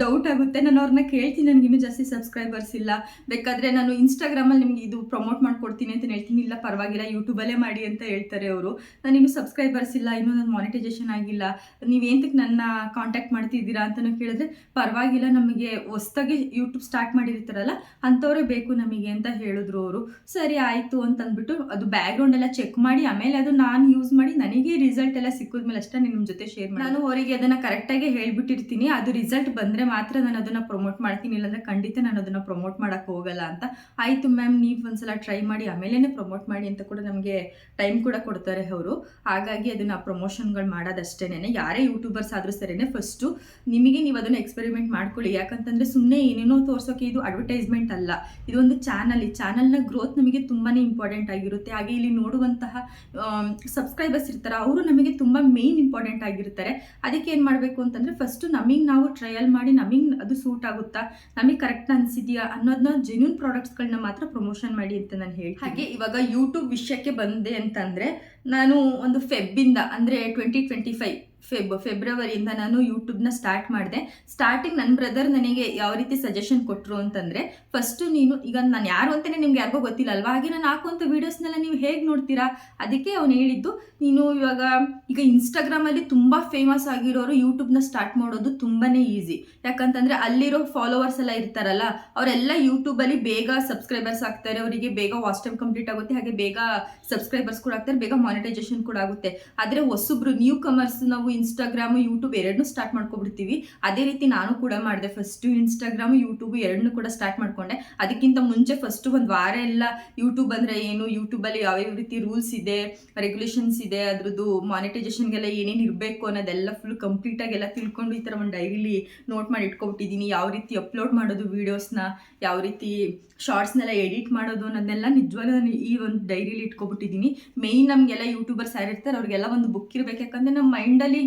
ಡೌಟ್ ಆಗುತ್ತೆ. ನಾನು ಅವ್ರನ್ನ ಕೇಳ್ತೀನಿ. ನನಗೆ ಇನ್ನೂ ಜಾಸ್ತಿ ಸಬ್ಸ್ಕ್ರೈಬರ್ಸ್ ಇಲ್ಲ. ಬೇಕಾದರೆ ನಾನು ಇನ್ಸ್ಟಾಗ್ರಾಮಲ್ಲಿ ನಿಮಗೆ ಇದು ಪ್ರಮೋಟ್ ಮಾಡ್ಕೊಡ್ತೀನಿ ಅಂತ ಹೇಳ್ತೀನಿ. ಇಲ್ಲ, ಪರವಾಗಿಲ್ಲ. ಯೂಟ್ಯೂಬಲ್ಲೇ ಮಾಡಿ ಅಂತ ಹೇಳ್ತಾರೆ ಅವರು. ನಾನು ಇನ್ನೂ ಸಬ್ಸ್ಕ್ರೈಬರ್ಸ್ ಇಲ್ಲ. ಇನ್ನೂ ನನ್ನ ಮಾನಿಟೈಸೇಷನ್ ಆಗಿಲ್ಲ. ನೀವೇಂತಕ್ಕೆ ನನ್ನ ಕಾಂಟ್ಯಾಕ್ಟ್ ಮಾಡ್ತಿದ್ದೀರಾ ಅಂತಲೂ ಕೇಳಿದ್ರೆ, ಪರವಾಗಿಲ್ಲ. ನಮಗೆ ಹೊಸ್ದಾಗಿ ಯೂಟ್ಯೂಬ್ ಸ್ಟಾರ್ಟ್ ಮಾಡಿರ್ತಾರಲ್ಲ, ಅಂಥವರೇ ಬೇಕು ನಮಗೆ ಅಂತ ಹೇಳಿದ್ರು ಅವರು. ಸರಿ, ಆಯಿತು ಅಂತಂದ್ಬಿಟ್ಟು ಅದು ಬ್ಯಾಕ್ಗ್ರೌಂಡ್ ಎಲ್ಲ ಚೆಕ್ ಮಾಡಿ, ಆಮೇಲೆ ಅದು ನಾನು ಯೂಸ್ ಮಾಡಿ, ನನಗೆ ರಿಸಲ್ಟ್ ಎಲ್ಲ ಸಿಕ್ಕಿದ್ಮೇಲೆ ಅಷ್ಟೇ ನಿಮ್ಮ ಜೊತೆ ಶೇರ್ ಮಾಡಿ. ನಾನು ಅವರಿಗೆ ಅದನ್ನು ಕರೆಕ್ಟಾಗಿ ಹೇಳ್ಬಿಟ್ಟಿರ್ತೀನಿ. ಅದು ರಿಸಲ್ಟ್ ಬಂದರೆ ಮಾತ್ರ ನಾನು ಅದನ್ನು ಪ್ರಮೋಟ್ ಮಾಡ್ತೀನಿ, ಇಲ್ಲಾಂದರೆ ಖಂಡಿತ ನಾನು ಅದನ್ನು ಪ್ರಮೋಟ್ ಮಾಡೋಕ್ಕೆ ಹೋಗಲ್ಲ ಅಂತ. ಆಯಿತು ಮ್ಯಾಮ್ ನೀವು ಒಂದ್ಸಲ ಟ್ರೈ ಮಾಡಿ ಆಮೇಲೆ ಪ್ರಮೋಟ್ ಮಾಡಿ ಅಂತ ಕೂಡ ನಮಗೆ ಟೈಮ್ ಕೂಡ ಕೊಡ್ತಾರೆ ಅವರು. ಹಾಗಾಗಿ ಅದನ್ನು ಪ್ರಮೋಷನ್ಗಳು ಮಾಡೋದಷ್ಟೇನೆ ಯಾರೇ ಯೂಟ್ಯೂಬರ್ಸ್ ಆದರೂ ಸರಿನೇ ಫಸ್ಟು ನಿಮಗೆ ನೀವು ಅದನ್ನು ಎಕ್ಸ್ಪೆರಿಮೆಂಟ್ ಮಾಡ್ಕೊಳ್ಳಿ. ಯಾಕಂತಂದರೆ ಸುಮ್ಮನೆ ಏನೇನೋ ತೋರ್ಸೋಕೆ ಇದು ಅಡ್ವರ್ಟೈಸ್ಮೆಂಟ್ ಅಲ್ಲ. ಇದೊಂದು ಚಾನಲ್ ಈ ಚಾನಲ್ನ ಗ್ರೋತ್ ನಮಗೆ ತುಂಬಾ ಇಂಪಾರ್ಟೆಂಟ್ ಆಗಿರುತ್ತೆ. ಹಾಗೆ ಇಲ್ಲಿ ನೋಡುವಂತಹ ಸಬ್ಸ್ಕ್ರೈಬರ್ಸ್ ಇರ್ತಾರೆ, ಅವರು ನಮಗೆ ತುಂಬ ಮೇನ್ ಇಂಪಾರ್ಟೆಂಟ್ ಆಗಿರ್ತಾರೆ. ಅದಕ್ಕೆ ಏನು ಮಾಡಬೇಕು ಅಂತಂದರೆ ಫಸ್ಟು ನಮಗೆ ನಾವು ಟ್ರಯಲ್ ಮಾಡಿ ನಮಗೆ ಅದು ಸೂಟ್ ಆಗುತ್ತಾ? ನಮಗೆ ಕರೆಕ್ಟ್ ಅನಿಸಿದೆಯಾ? ಅನ್ನೋದನ್ನ ಜೆನ್ಯೂನ್ ಪ್ರಾಡಕ್ಟ್ಸ್ಗಳನ್ನ ಮಾತ್ರ ಪ್ರಮೋಷನ್ ಮಾಡಿ ಅಂತ ನಾನು ಹೇಳಿ ಹಾಗೆ ಇವಾಗ ಯೂಟ್ಯೂಬ್ ವಿಷಯಕ್ಕೆ ಬಂದೆ ಅಂತಂದ್ರೆ ನಾನು ಒಂದು ಫೆಬ್ಬಿಂದ ಅಂದ್ರೆ ಟ್ವೆಂಟಿ ಟ್ವೆಂಟಿ ಫೈವ್ ಫೆಬ್ ಫೆಬ್ರವರಿಯಿಂದ ನಾನು ಯೂಟ್ಯೂಬ್ನ ಸ್ಟಾರ್ಟ್ ಮಾಡಿದೆ. ಸ್ಟಾರ್ಟಿಂಗ್ ನನ್ನ ಬ್ರದರ್ ನನಗೆ ಯಾವ ರೀತಿ ಸಜೆಷನ್ ಕೊಟ್ಟರು ಅಂತಂದರೆ ಫಸ್ಟು ನೀನು ಈಗ ನಾನು ಯಾರು ಅಂತಲೇ ನಿಮ್ಗೆ ಯಾರಿಗೋ ಗೊತ್ತಿಲ್ಲ ಅಲ್ವಾ ಹಾಗೆ ನಾನು ಹಾಕುವಂಥ ವೀಡಿಯೋಸ್ನೆಲ್ಲ ನೀವು ಹೇಗೆ ನೋಡ್ತೀರಾ? ಅದಕ್ಕೆ ಅವನು ಹೇಳಿದ್ದು, ನೀನು ಇವಾಗ ಈಗ ಇನ್ಸ್ಟಾಗ್ರಾಮಲ್ಲಿ ತುಂಬ ಫೇಮಸ್ ಆಗಿರೋರು ಯೂಟ್ಯೂಬ್ನ ಸ್ಟಾರ್ಟ್ ಮಾಡೋದು ತುಂಬಾ ಈಸಿ ಯಾಕಂತಂದರೆ ಅಲ್ಲಿರೋ ಫಾಲೋವರ್ಸ್ ಎಲ್ಲ ಇರ್ತಾರಲ್ಲ, ಅವರೆಲ್ಲ ಯೂಟ್ಯೂಬಲ್ಲಿ ಬೇಗ ಸಬ್ಸ್ಕ್ರೈಬರ್ಸ್ ಆಗ್ತಾರೆ. ಅವರಿಗೆ ಬೇಗ ವಾಚ್ ಟೈಮ್ ಕಂಪ್ಲೀಟ್ ಆಗುತ್ತೆ, ಹಾಗೆ ಬೇಗ ಸಬ್ಸ್ಕ್ರೈಬರ್ಸ್ ಕೂಡ ಆಗ್ತಾರೆ, ಬೇಗ ಮಾನಿಟೈಸೇಷನ್ ಕೂಡ ಆಗುತ್ತೆ. ಆದರೆ ಹೊಸಬ್ರು ನ್ಯೂ ಕಮರ್ಸ್ ನಾವು ಇನ್ಸ್ಟಾಗ್ರಾಮ್ ಯೂಟ್ಯೂಬ್ ಎರಡನ್ನೂ ಸ್ಟಾರ್ಟ್ ಮಾಡ್ಕೊಬಿಡ್ತೀವಿ. ಅದೇ ರೀತಿ ನಾನು ಕೂಡ ಮಾಡಿದೆ ಫಸ್ಟು ಇನ್ಸ್ಟಾಗ್ರಾಮು ಯೂಟ್ಯೂಬ್ ಎರಡನ್ನೂ ಕೂಡ ಸ್ಟಾರ್ಟ್ ಮಾಡಿಕೊಂಡೆ. ಅದಕ್ಕಿಂತ ಮುಂಚೆ ಫಸ್ಟು ಒಂದು ವಾರ ಎಲ್ಲ ಯೂಟ್ಯೂಬ್ ಅಂದರೆ ಏನು? ಯೂಟ್ಯೂಬಲ್ಲಿ ಯಾವ್ಯಾವ ರೀತಿ ರೂಲ್ಸ್ ಇದೆ ರೆಗ್ಯುಲೇಷನ್ಸ್ ಇದೆ, ಅದ್ರದ್ದು ಮಾನಿಟೈಸೇಷನ್ಗೆಲ್ಲ ಏನೇನು ಇರಬೇಕು ಅನ್ನೋದೆಲ್ಲ ಫುಲ್ ಕಂಪ್ಲೀಟಾಗಿ ಎಲ್ಲ ತಿಳ್ಕೊಂಡು ಈ ಥರ ಒಂದು ಡೈರಿಲಿ ನೋಟ್ ಮಾಡಿ ಇಟ್ಕೊಬಿಟ್ಟಿದ್ದೀನಿ ಯಾವ ರೀತಿ ಅಪ್ಲೋಡ್ ಮಾಡೋದು ವೀಡಿಯೋಸ್ನ ಯಾವ ರೀತಿ ಶಾರ್ಟ್ಸ್ನೆಲ್ಲ ಎಡಿಟ್ ಮಾಡೋದು ಅನ್ನೋದನ್ನೆಲ್ಲ ನಿಜವಾಗ್ಲೂ ನಾನು ಈ ಒಂದು ಡೈರಿಲಿ ಇಟ್ಕೊಬಿಟ್ಟಿದ್ದೀನಿ ಮೇಯ್ನ್ ನಮಗೆಲ್ಲ ಯೂಟ್ಯೂಬರ್ಸ್ ಯಾರು ಇರ್ತಾರೆ, ಅವ್ರಿಗೆಲ್ಲ ಒಂದು ಬುಕ್ ಇರಬೇಕು ಯಾಕಂದರೆ ನಮ್ಮ ಮೈಂಡಲ್ಲಿ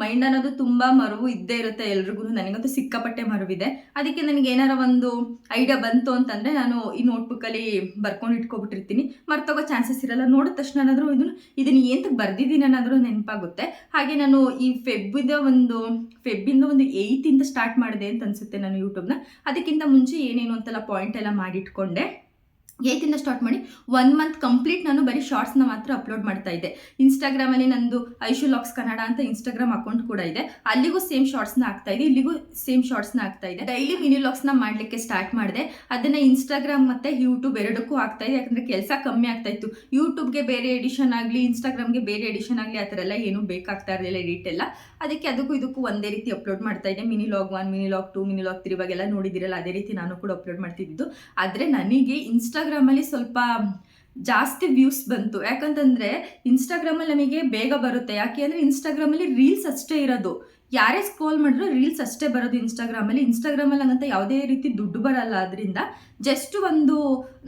ಮೈಂಡ್ ಅನ್ನೋದು ತುಂಬ ಮರವು ಇದ್ದೇ ಇರುತ್ತೆ ಎಲ್ರಿಗೂ. ನನಗಂತೂ ಸಿಕ್ಕಾಪಟ್ಟೆ ಮರವಿದೆ. ಅದಕ್ಕೆ ನನಗೆ ಏನಾರ ಒಂದು ಐಡಿಯಾ ಬಂತು ಅಂತಂದರೆ ನಾನು ಈ ನೋಟ್ಬುಕ್ಕಲ್ಲಿ ಬರ್ಕೊಂಡು ಇಟ್ಕೊಬಿಟ್ಟಿರ್ತೀನಿ. ಮರ್ತೋಗೋ ಚಾನ್ಸಸ್ ಇರಲ್ಲ. ನೋಡಿದ ತಕ್ಷಣ ಏನಾದರೂ ಇದನ್ನು ಇದನ್ನು ಏನಕ್ಕೆ ಬರ್ದಿದ್ದೀನಿ ಅನ್ನೋದ್ರೂ ನೆನಪಾಗುತ್ತೆ. ಹಾಗೆ ನಾನು ಈ ಫೆಬ್ಬಿದ ಒಂದು ಫೆಬ್ಬಿಂದ ಒಂದು ಏಯ್ತಿಂದ ಸ್ಟಾರ್ಟ್ ಮಾಡಿದೆ ಅಂತ ಅನಿಸುತ್ತೆ ನಾನು ಯೂಟ್ಯೂಬ್ನ ಅದಕ್ಕಿಂತ ಮುಂಚೆ ಏನೇನು ಅಂತೆಲ್ಲ ಪಾಯಿಂಟ್ ಎಲ್ಲ ಮಾಡಿಟ್ಕೊಂಡೆ. ಏಯ್ತಿಂದ ಸ್ಟಾರ್ಟ್ ಮಾಡಿ ಒನ್ ಮಂತ್ ಕಂಪ್ಲೀಟ್ ನಾನು ಬರೀ ಶಾರ್ಟ್ಸ್ನ ಮಾತ್ರ ಅಪ್ಲೋಡ್ ಮಾಡ್ತಾ ಇದ್ದೆ. ಇನ್ಸ್ಟಾಗ್ರಾಮಲ್ಲಿ ನಂದು ಐಶು ಲಾಕ್ಸ್ ಕನ್ನಡ ಅಂತ ಇನ್ಸ್ಟಾಗ್ರಾಮ್ ಅಕೌಂಟ್ ಕೂಡ ಇದೆ. ಅಲ್ಲಿಗೂ ಸೇಮ್ ಶಾರ್ಟ್ಸ್ನ ಆಗ್ತಾ ಇದೆ ಇಲ್ಲಿಗೂ ಸೇಮ್ ಶಾರ್ಟ್ಸ್ನ ಆಗ್ತಾ ಇದೆ ಡೈಲಿ ಮಿನಿ ಲಾಕ್ಸ್ನ ಮಾಡಲಿಕ್ಕೆ ಸ್ಟಾರ್ಟ್ ಮಾಡಿದೆ. ಅದನ್ನು ಇನ್ಸ್ಟಾಗ್ರಾಮ್ ಮತ್ತು ಯೂಟ್ಯೂಬ್ ಎರಡಕ್ಕೂ ಆಗ್ತಾ ಇದೆ ಯಾಕಂದರೆ ಕೆಲಸ ಕಮ್ಮಿ ಆಗ್ತಾ ಇತ್ತು. ಯೂಟ್ಯೂಬ್ಗೆ ಬೇರೆ ಎಡಿಷನ್ ಆಗಲಿ ಇನ್ಸ್ಟಾಗ್ರಾಮ್ಗೆ ಬೇರೆ ಎಡಿಷನ್ ಆಗಲಿ, ಆ ಥರ ಎಲ್ಲ ಏನೂ ಬೇಕಾಗ್ತಾ ಇರಲಿಲ್ಲ ಎಡಿಟ್ ಎಲ್ಲ. ಅದಕ್ಕೆ ಅದಕ್ಕೂ ಇದಕ್ಕೂ ಒಂದೇ ರೀತಿ ಅಪ್ಲೋಡ್ ಮಾಡ್ತಾ ಇದ್ದೆ. Mini log one mini log two mini log three ಇವಾಗೆಲ್ಲ ನೋಡಿದಿರಲ್ಲ ಅದೇ ರೀತಿ ನಾನು ಕೂಡ ಅಪ್ಲೋಡ್ ಮಾಡ್ತಿದ್ದು. ಆದರೆ ನನಗೆ ಇನ್ಸ್ಟಾಗ್ರಾಮಲ್ಲಿ ಸ್ವಲ್ಪ ಜಾಸ್ತಿ ವ್ಯೂಸ್ ಬಂತು. ಯಾಕಂತಂದರೆ ಇನ್ಸ್ಟಾಗ್ರಾಮಲ್ಲಿ ನಮಗೆ ಬೇಗ ಬರುತ್ತೆ. ಯಾಕೆ ಅಂದರೆ ಇನ್ಸ್ಟಾಗ್ರಾಮಲ್ಲಿ ರೀಲ್ಸ್ ಅಷ್ಟೇ ಇರೋದು. ಯಾರೇ ಸ್ಕ್ರೋಲ್ ಮಾಡಿದ್ರು ರೀಲ್ಸ್ ಅಷ್ಟೇ ಬರೋದು ಇನ್ಸ್ಟಾಗ್ರಾಮಲ್ಲಿ ಇನ್ಸ್ಟಾಗ್ರಾಮಲ್ಲಿ ಹಂಗಂತ ಯಾವುದೇ ರೀತಿ ದುಡ್ಡು ಬರಲ್ಲ. ಅದರಿಂದ ಜಸ್ಟ್ ಒಂದು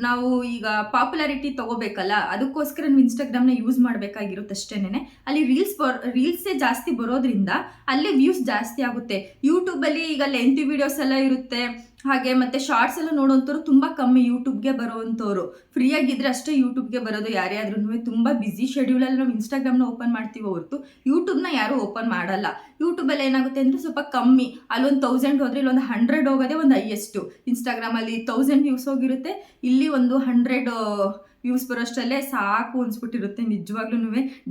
ನಾವು ಈಗ ಪಾಪ್ಯುಲಾರಿಟಿ ತಗೋಬೇಕಲ್ಲ, ಅದಕ್ಕೋಸ್ಕರ ನಾವು ಇನ್ಸ್ಟಾಗ್ರಾಮ್ನ ಯೂಸ್ ಮಾಡಬೇಕಾಗಿರುತ್ತಷ್ಟೇನೆ ಅಲ್ಲಿ ರೀಲ್ಸ್ ಬರ್ ರೀಲ್ಸೇ ಜಾಸ್ತಿ ಬರೋದ್ರಿಂದ ಅಲ್ಲಿ ವ್ಯೂಸ್ ಜಾಸ್ತಿ ಆಗುತ್ತೆ. ಯೂಟ್ಯೂಬಲ್ಲಿ ಈಗ ಲೆಂತಿ ವಿಡಿಯೋಸ್ ಎಲ್ಲ ಇರುತ್ತೆ, ಹಾಗೆ ಮತ್ತೆ ಶಾರ್ಟ್ಸ್ ಎಲ್ಲ ನೋಡೋಂಥವ್ರು ತುಂಬ ಕಮ್ಮಿ ಯೂಟ್ಯೂಬ್ಗೆ ಬರೋವಂಥವ್ರು ಫ್ರೀಯಾಗಿದ್ದರೆ ಅಷ್ಟೇ ಯೂಟ್ಯೂಬ್ಗೆ ಬರೋದು ಯಾರೇ ಆದ್ರೂ ತುಂಬ ಬ್ಯುಸಿ ಶೆಡ್ಯೂಲಲ್ಲಿ ನಾವು ಇನ್ಸ್ಟಾಗ್ರಾಮ್ನ ಓಪನ್ ಮಾಡ್ತೀವಿ ಹೊರತು ಯೂಟ್ಯೂಬ್ನ ಯಾರೂ ಓಪನ್ ಮಾಡಲ್ಲ. ಯೂಟ್ಯೂಬಲ್ಲಿ ಏನಾಗುತ್ತೆ ಅಂದರೆ ಸ್ವಲ್ಪ ಕಮ್ಮಿ, ಅಲ್ಲೊಂದು ತೌಸಂಡ್ ಹೋದ್ರೆ ಇಲ್ಲೊಂದು ಹಂಡ್ರೆಡ್ ಹೋಗೋದೇ ಒಂದು ಹೈಯೆಸ್ಟು ಇನ್ಸ್ಟಾಗ್ರಾಮಲ್ಲಿ ತೌಸಂಡ್ ವ್ಯೂಸ್ ಹೋಗಿರುತ್ತೆ. ಇಲ್ಲಿ ಒಂದು ಹಂಡ್ರೆಡ್ ವ್ಯೂಸ್ ಬರೋಷ್ಟಲ್ಲೇ ಸಾಕು ಅನ್ಸ್ಬಿಟ್ಟಿರುತ್ತೆ ನಿಜವಾಗ್ಲೂ